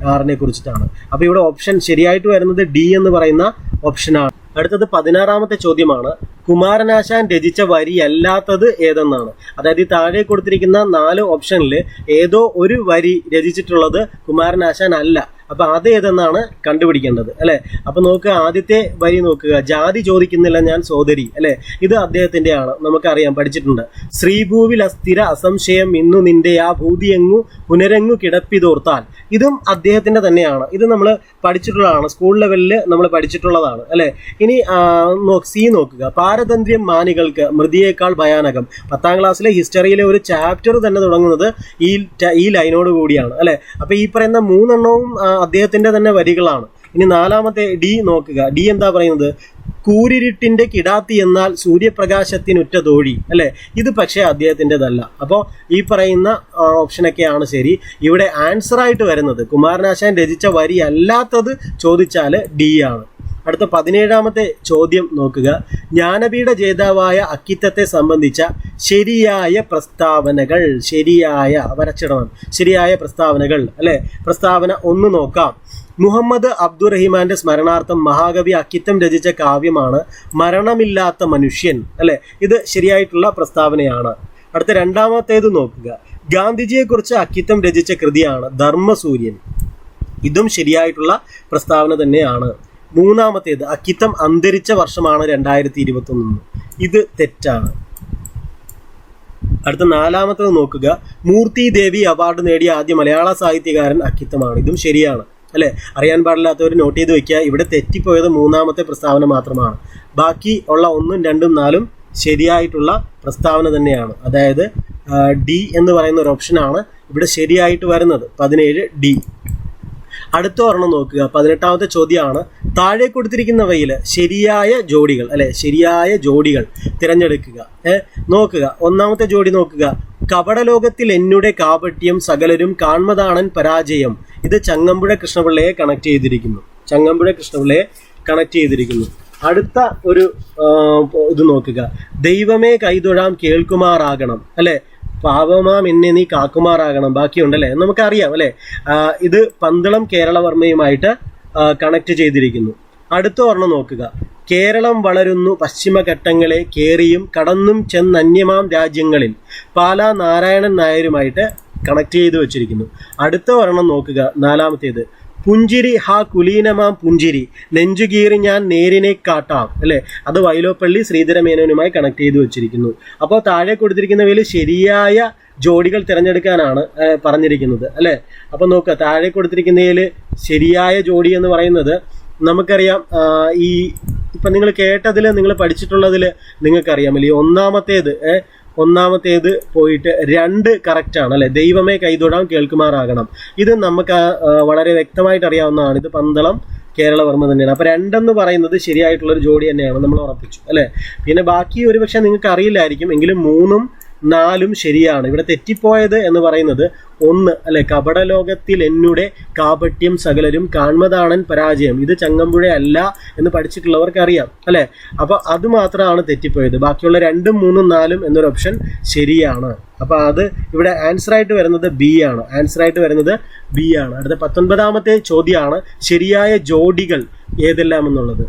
ആറിനെ കുറിച്ചിട്ടാണ്. അപ്പൊ ഇവിടെ ഓപ്ഷൻ ശരിയായിട്ട് വരുന്നത് ഡി എന്ന് പറയുന്ന ഓപ്ഷനാണ് അടുത്തത് പതിനാറാമത്തെ ചോദ്യമാണ്. കുമാരനാശാൻ രചിച്ച വരി അല്ലാത്തത് ഏതെന്നാണ്? അതായത് ഈ താഴെ കൊടുത്തിരിക്കുന്ന നാല് ഓപ്ഷനിൽ ഏതോ ഒരു വരി രചിച്ചിട്ടുള്ളത് കുമാരനാശാൻ അല്ല. അപ്പൊ അത് ഏതെന്നാണ് കണ്ടുപിടിക്കേണ്ടത് അല്ലേ? അപ്പോൾ നോക്കുക ആദ്യത്തെ വരി നോക്കുക. ജാതി ചോദിക്കുന്നില്ല ഞാൻ സോദരി അല്ലേ? ഇത് അദ്ദേഹത്തിന്റെ ആണ് നമുക്കറിയാം പഠിച്ചിട്ടുണ്ട്. ശ്രീഭൂവിൽ അസ്ഥിര അസംശയം ഇന്നു നിന്റെ ആ ഭൂതിയെങ്ങു പുനരങ്ങു കിടപ്പിതോർത്താൽ. ഇതും അദ്ദേഹത്തിന്റെ തന്നെയാണ്. ഇത് നമ്മൾ പഠിച്ചിട്ടുള്ളതാണ്. സ്കൂൾ ലെവലിൽ നമ്മൾ പഠിച്ചിട്ടുള്ളതാണ് അല്ലേ? ഇനി സി നോക്കുക. പാരതന്ത്ര്യം മാനികൾക്ക് മൃതിയേക്കാൾ ഭയാനകം. പത്താം ക്ലാസ്സിലെ ഹിസ്റ്ററിയിലെ ഒരു ചാപ്റ്റർ തന്നെ തുടങ്ങുന്നത് ഈ ഈ ലൈനോട് കൂടിയാണ് അല്ലേ? അപ്പോൾ ഈ പറയുന്ന മൂന്നെണ്ണവും അദ്ദേഹത്തിന്റെ തന്നെ വരികളാണ്. ഇനി നാലാമത്തെ ഡി നോക്കുക. ഡി എന്താ പറയുന്നത്? കൂരിരുട്ടിന്റെ കിടാത്തി എന്നാൽ സൂര്യപ്രകാശത്തിനുറ്റ തോഴി അല്ലെ? ഇത് പക്ഷേ അദ്ദേഹത്തിന്റെതല്ല അപ്പോൾ ഈ പറയുന്ന ഓപ്ഷനൊക്കെയാണ് ശരി. ഇവിടെ ആൻസർ ആയിട്ട് വരുന്നത് കുമാരനാശാൻ രചിച്ച വരി അല്ലാത്തത് ചോദിച്ചാൽ ഡി ആണ്. അടുത്ത പതിനേഴാമത്തെ ചോദ്യം നോക്കുക. ജ്ഞാനപീഠ ജേതാവായ അക്കിത്തത്തെ സംബന്ധിച്ച ശരിയായ പ്രസ്താവനകൾ ശരിയായ വരച്ചിടണം. ശരിയായ പ്രസ്താവനകൾ അല്ലെ? പ്രസ്താവന ഒന്ന് നോക്കാം. മുഹമ്മദ് അബ്ദുറഹിമാന്റെ സ്മരണാർത്ഥം മഹാകവി അക്കിത്തം രചിച്ച കാവ്യമാണ് മരണമില്ലാത്ത മനുഷ്യൻ അല്ലെ? ഇത് ശരിയായിട്ടുള്ള പ്രസ്താവനയാണ്. അടുത്ത രണ്ടാമത്തേത് നോക്കുക. ഗാന്ധിജിയെക്കുറിച്ച് അക്കിത്തം രചിച്ച കൃതിയാണ് ധർമ്മസൂര്യൻ. ഇതും ശരിയായിട്ടുള്ള പ്രസ്താവന തന്നെയാണ്. മൂന്നാമത്തേത് അക്കിത്തം അന്തരിച്ച വർഷമാണ് രണ്ടായിരത്തി ഇരുപത്തി ഒന്ന് ഇത് തെറ്റാണ്. അടുത്ത നാലാമത്തത് നോക്കുക. മൂർത്തി ദേവി അവാർഡ് നേടിയ ആദ്യ മലയാള സാഹിത്യകാരൻ അക്കിത്തമാണ്. ഇതും ശരിയാണ് അല്ലെ? അറിയാൻ പാടില്ലാത്തവർ നോട്ട് ചെയ്ത് വെക്കുക. ഇവിടെ തെറ്റിപ്പോയത് മൂന്നാമത്തെ പ്രസ്താവന മാത്രമാണ്. ബാക്കി ഉള്ള ഒന്നും രണ്ടും നാലും ശരിയായിട്ടുള്ള പ്രസ്താവന തന്നെയാണ്. അതായത് ഡി എന്ന് പറയുന്ന ഒരു ഓപ്ഷനാണ് ഇവിടെ ശരിയായിട്ട് വരുന്നത്. പതിനേഴ് ഡി അടുത്ത ഒരെണ്ണം നോക്കുക. പതിനെട്ടാമത്തെ ചോദ്യമാണ് താഴെ കൊടുത്തിരിക്കുന്നവയിൽ ശരിയായ ജോഡികൾ അല്ലെ? ശരിയായ ജോഡികൾ തിരഞ്ഞെടുക്കുക നോക്കുക. ഒന്നാമത്തെ ജോഡി നോക്കുക. കപടലോകത്തിൽ എന്നുടെ കാപട്യം സകലരും കാൺമതാണൻ പരാജയം. ഇത് ചങ്ങമ്പുഴ കൃഷ്ണപിള്ളയെ കണക്ട് ചെയ്തിരിക്കുന്നു. ചങ്ങമ്പുഴ കൃഷ്ണപിള്ളയെ കണക്ട് ചെയ്തിരിക്കുന്നു. അടുത്ത ഒരു ഇത് നോക്കുക. ദൈവമേ കൈതൊഴാം കേൾക്കുമാറാകണം അല്ലെ? പാവമാം എന്നെ നീ കാക്കുമാറാകണം. ബാക്കിയുണ്ടല്ലേ നമുക്കറിയാം അല്ലെ? ഇത് പന്തളം കേരളവർമ്മയുമായിട്ട് കണക്ട് ചെയ്തിരിക്കുന്നു. അടുത്ത ഒരെണ്ണം നോക്കുക. കേരളം വളരുന്നു പശ്ചിമഘട്ടങ്ങളെ കേറിയും കടന്നും ചെന്നന്യമാം രാജ്യങ്ങളിൽ. പാലാ നാരായണൻ നായരുമായിട്ട് കണക്ട് ചെയ്ത് വെച്ചിരിക്കുന്നു. അടുത്ത ഒരെണ്ണം നോക്കുക. നാലാമത്തേത്. പുഞ്ചിരി ഹാ കുലീനമാം പുഞ്ചിരി. നെഞ്ചുകീറി ഞാൻ നേരിനെ കാട്ടാം അല്ലേ? അത് വൈലോപ്പള്ളി ശ്രീധരമേനോനുമായി കണക്ട് ചെയ്തു വെച്ചിരിക്കുന്നു. അപ്പോൾ താഴെ കൊടുത്തിരിക്കുന്നവയിൽ ശരിയായ ജോഡികൾ തിരഞ്ഞെടുക്കാനാണ് പറഞ്ഞിരിക്കുന്നത് അല്ലേ? അപ്പോൾ നോക്കുക താഴെ കൊടുത്തിരിക്കുന്നതിൽ ശരിയായ ജോഡി എന്ന് പറയുന്നത് നമുക്കറിയാം ഈ ഇപ്പം നിങ്ങൾ കേട്ടതിൽ നിങ്ങൾ പഠിച്ചിട്ടുള്ളതിൽ നിങ്ങൾക്കറിയാമല്ലോ ഈ ഒന്നാമത്തേത് ഒന്നാമത്തേത് പോയിട്ട് രണ്ട് കറക്റ്റ് ആണ് അല്ലെ? ദൈവമേ കൈതൊടാം കേൾക്കുമാറാകണം. ഇത് നമുക്ക് വളരെ വ്യക്തമായിട്ട് അറിയാവുന്നതാണ്. ഇത് പന്തളം കേരളവർമ്മ തന്നെയാണ്. അപ്പൊ രണ്ടെന്ന് പറയുന്നത് ശരിയായിട്ടുള്ള ഒരു ജോഡി തന്നെയാണ് നമ്മൾ ഉറപ്പിച്ചു അല്ലെ? പിന്നെ ബാക്കി ഒരുപക്ഷെ നിങ്ങൾക്ക് അറിയില്ലായിരിക്കും എങ്കിലും മൂന്നും നാലും ശരിയാണ്. ഇവിടെ തെറ്റിപ്പോയത് എന്ന് പറയുന്നത് ഒന്ന് അല്ലെ കപടലോകത്തിൽ എന്നുടെ കാപട്യം സകലരും കാൺമതാണൻ പരാജയം. ഇത് ചങ്ങമ്പുഴ അല്ല എന്ന് പഠിച്ചിട്ടുള്ളവർക്ക് അറിയാം അല്ലെ? അപ്പൊ അത് മാത്രമാണ് തെറ്റിപ്പോയത്. ബാക്കിയുള്ള രണ്ടും മൂന്നും നാലും എന്നൊരു ഓപ്ഷൻ ശരിയാണ്. അപ്പൊ അത് ഇവിടെ ആൻസർ ആയിട്ട് വരുന്നത് ബി ആണ്. ആൻസർ ആയിട്ട് വരുന്നത് ബി ആണ്. അടുത്ത പത്തൊൻപതാമത്തെ ചോദ്യമാണ് ശരിയായ ജോഡികൾ ഏതെല്ലാം എന്നുള്ളത്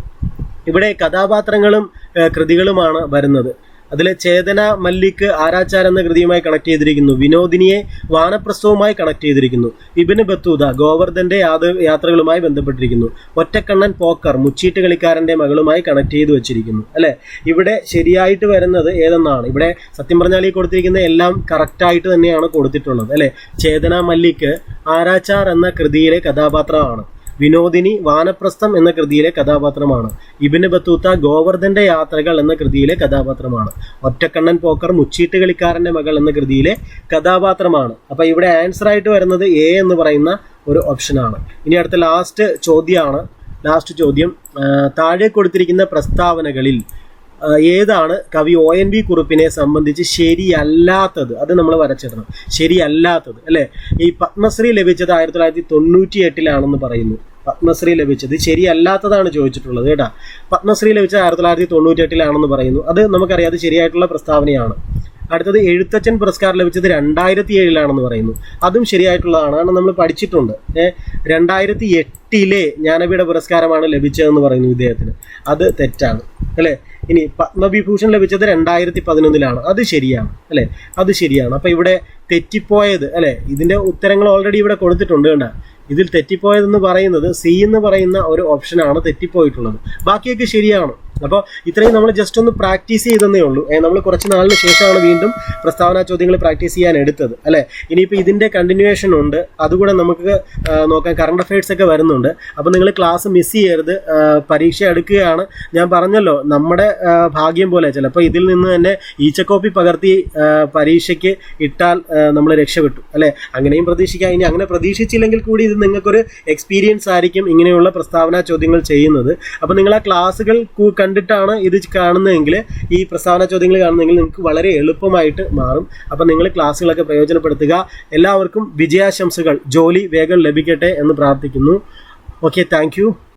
ഇവിടെ കഥാപാത്രങ്ങളും കൃതികളുമാണ് വരുന്നത്. അതിലെ ചേതന മല്ലിക്ക് ആരാച്ചാർ എന്ന കൃതിയുമായി കണക്ട് ചെയ്തിരിക്കുന്നു. വിനോദിനിയെ വാനപ്രസ്ഥവുമായി കണക്ട് ചെയ്തിരിക്കുന്നു. ഇബിന് ബത്തൂത ഗോവർദ്ധന്റെ യാത യാത്രകളുമായി ബന്ധപ്പെട്ടിരിക്കുന്നു. ഒറ്റക്കണ്ണൻ പോക്കർ മുച്ചീട്ട് കളിക്കാരന്റെ മകളുമായി കണക്ട് ചെയ്തു വെച്ചിരിക്കുന്നു. അല്ലെ? ഇവിടെ ശരിയായിട്ട് വരുന്നത് ഏതെന്നാണ്? ഇവിടെ സത്യം പറഞ്ഞാൽ ഈ കൊടുത്തിരിക്കുന്ന എല്ലാം കറക്റ്റായിട്ട് തന്നെയാണ് കൊടുത്തിട്ടുള്ളത്. അല്ലെ? ചേതന മല്ലിക്ക് ആരാച്ചാർ എന്ന കൃതിയിലെ കഥാപാത്രമാണ്. വിനോദിനി വാനപ്രസ്ഥം എന്ന കൃതിയിലെ കഥാപാത്രമാണ്. ഇബിന് ബത്തൂത്ത ഗോവർദ്ധന്റെ യാത്രകൾ എന്ന കൃതിയിലെ കഥാപാത്രമാണ്. ഒറ്റക്കണ്ണൻ പോക്കർ മുച്ചീട്ട് കളിക്കാരന്റെ മകൾ എന്ന കൃതിയിലെ കഥാപാത്രമാണ്. അപ്പൊ ഇവിടെ ആൻസർ ആയിട്ട് വരുന്നത് എ എന്ന് പറയുന്ന ഒരു ഓപ്ഷനാണ് ഇനി അടുത്ത ലാസ്റ്റ് ചോദ്യമാണ്. ലാസ്റ്റ് ചോദ്യം താഴെ കൊടുത്തിരിക്കുന്ന പ്രസ്താവനകളിൽ ഏതാണ് കവി ഒ എൻ വി കുറുപ്പിനെ സംബന്ധിച്ച് ശരിയല്ലാത്തത്? അത് നമ്മൾ വരച്ചിടണം. ശരിയല്ലാത്തത് അല്ലേ? ഈ പത്മശ്രീ ലഭിച്ചത് ആയിരത്തി തൊള്ളായിരത്തി തൊണ്ണൂറ്റി എട്ടിലാണെന്ന് പറയുന്നു. പത്മശ്രീ ലഭിച്ചത് ശരിയല്ലാത്തതാണ് ചോദിച്ചിട്ടുള്ളത് കേട്ടാ. പത്മശ്രീ ലഭിച്ചത് ആയിരത്തി തൊള്ളായിരത്തി തൊണ്ണൂറ്റി എട്ടിലാണെന്ന് പറയുന്നു. അത് നമുക്കറിയാം അത് ശരിയായിട്ടുള്ള പ്രസ്താവനയാണ്. അടുത്തത് എഴുത്തച്ഛൻ പുരസ്കാരം ലഭിച്ചത് രണ്ടായിരത്തി ഏഴിലാണെന്ന് പറയുന്നു. അതും ശരിയായിട്ടുള്ളതാണ്. കാരണം നമ്മൾ പഠിച്ചിട്ടുണ്ട്. രണ്ടായിരത്തി എട്ടിലെ ജ്ഞാനപീഠ പുരസ്കാരമാണ് ലഭിച്ചതെന്ന് പറയുന്നു ഇദ്ദേഹത്തിന്. അത് തെറ്റാണ്. അല്ലേ? ഇനി പത്മവിഭൂഷൺ ലഭിച്ചത് രണ്ടായിരത്തി പതിനൊന്നിലാണ് അത് ശരിയാണ്. അല്ലേ? അത് ശരിയാണ്. അപ്പൊ ഇവിടെ തെറ്റിപ്പോയത് അല്ലെ? ഇതിന്റെ ഉത്തരങ്ങൾ ഓൾറെഡി ഇവിടെ കൊടുത്തിട്ടുണ്ട് കണ്ട. ഇതിൽ തെറ്റിപ്പോയതെന്ന് പറയുന്നത് സി എന്ന് പറയുന്ന ഒരു ഓപ്ഷനാണ് തെറ്റിപ്പോയിട്ടുള്ളത്. ബാക്കിയൊക്കെ ശരിയാണ്. അപ്പോൾ ഇത്രയും നമ്മൾ ജസ്റ്റ് ഒന്ന് പ്രാക്ടീസ് ചെയ്തെന്നേ ഉള്ളൂ. നമ്മൾ കുറച്ച് നാളിന് ശേഷമാണ് വീണ്ടും പ്രസ്താവന ചോദ്യങ്ങൾ പ്രാക്ടീസ് ചെയ്യാൻ എടുത്തത് അല്ലേ? ഇനിയിപ്പോൾ ഇതിന്റെ കണ്ടിന്യൂവേഷൻ ഉണ്ട്. അതുകൂടെ നമുക്ക് നോക്കാം. കറണ്ട് അഫയേഴ്സ് ഒക്കെ വരുന്നുണ്ട്. അപ്പോൾ നിങ്ങൾ ക്ലാസ് മിസ് ചെയ്യരുത്. പരീക്ഷ എടുക്കുകയാണ്. ഞാൻ പറഞ്ഞല്ലോ നമ്മുടെ ഭാഗ്യം പോലെ ചിലപ്പോൾ ഇതിൽ നിന്ന് തന്നെ ഈച്ചക്കോപ്പി പകർത്തി പരീക്ഷയ്ക്ക് ഇട്ടാൽ നമ്മൾ രക്ഷപ്പെട്ടു അല്ലേ? അങ്ങനെയും പ്രതീക്ഷിക്കാം. ഇനി അങ്ങനെ പ്രതീക്ഷിച്ചില്ലെങ്കിൽ കൂടി ഇത് നിങ്ങൾക്കൊരു എക്സ്പീരിയൻസ് ആയിരിക്കും ഇങ്ങനെയുള്ള പ്രസ്താവന ചോദ്യങ്ങൾ ചെയ്യുന്നത്. അപ്പോൾ നിങ്ങൾ ആ ക്ലാസ്സുകൾ കണ്ടിട്ടാണ് ഇത് കാണുന്നതെങ്കിൽ ഈ പ്രസ്താവന ചോദ്യങ്ങൾ കാണുന്നതെങ്കിൽ നിങ്ങൾക്ക് വളരെ എളുപ്പമായിട്ട് മാറും. അപ്പം നിങ്ങൾ ക്ലാസ്സുകളൊക്കെ പ്രയോജനപ്പെടുത്തുക. എല്ലാവർക്കും വിജയാശംസകൾ. ജോലി വേഗം ലഭിക്കട്ടെ എന്ന് പ്രാർത്ഥിക്കുന്നു. Okay thank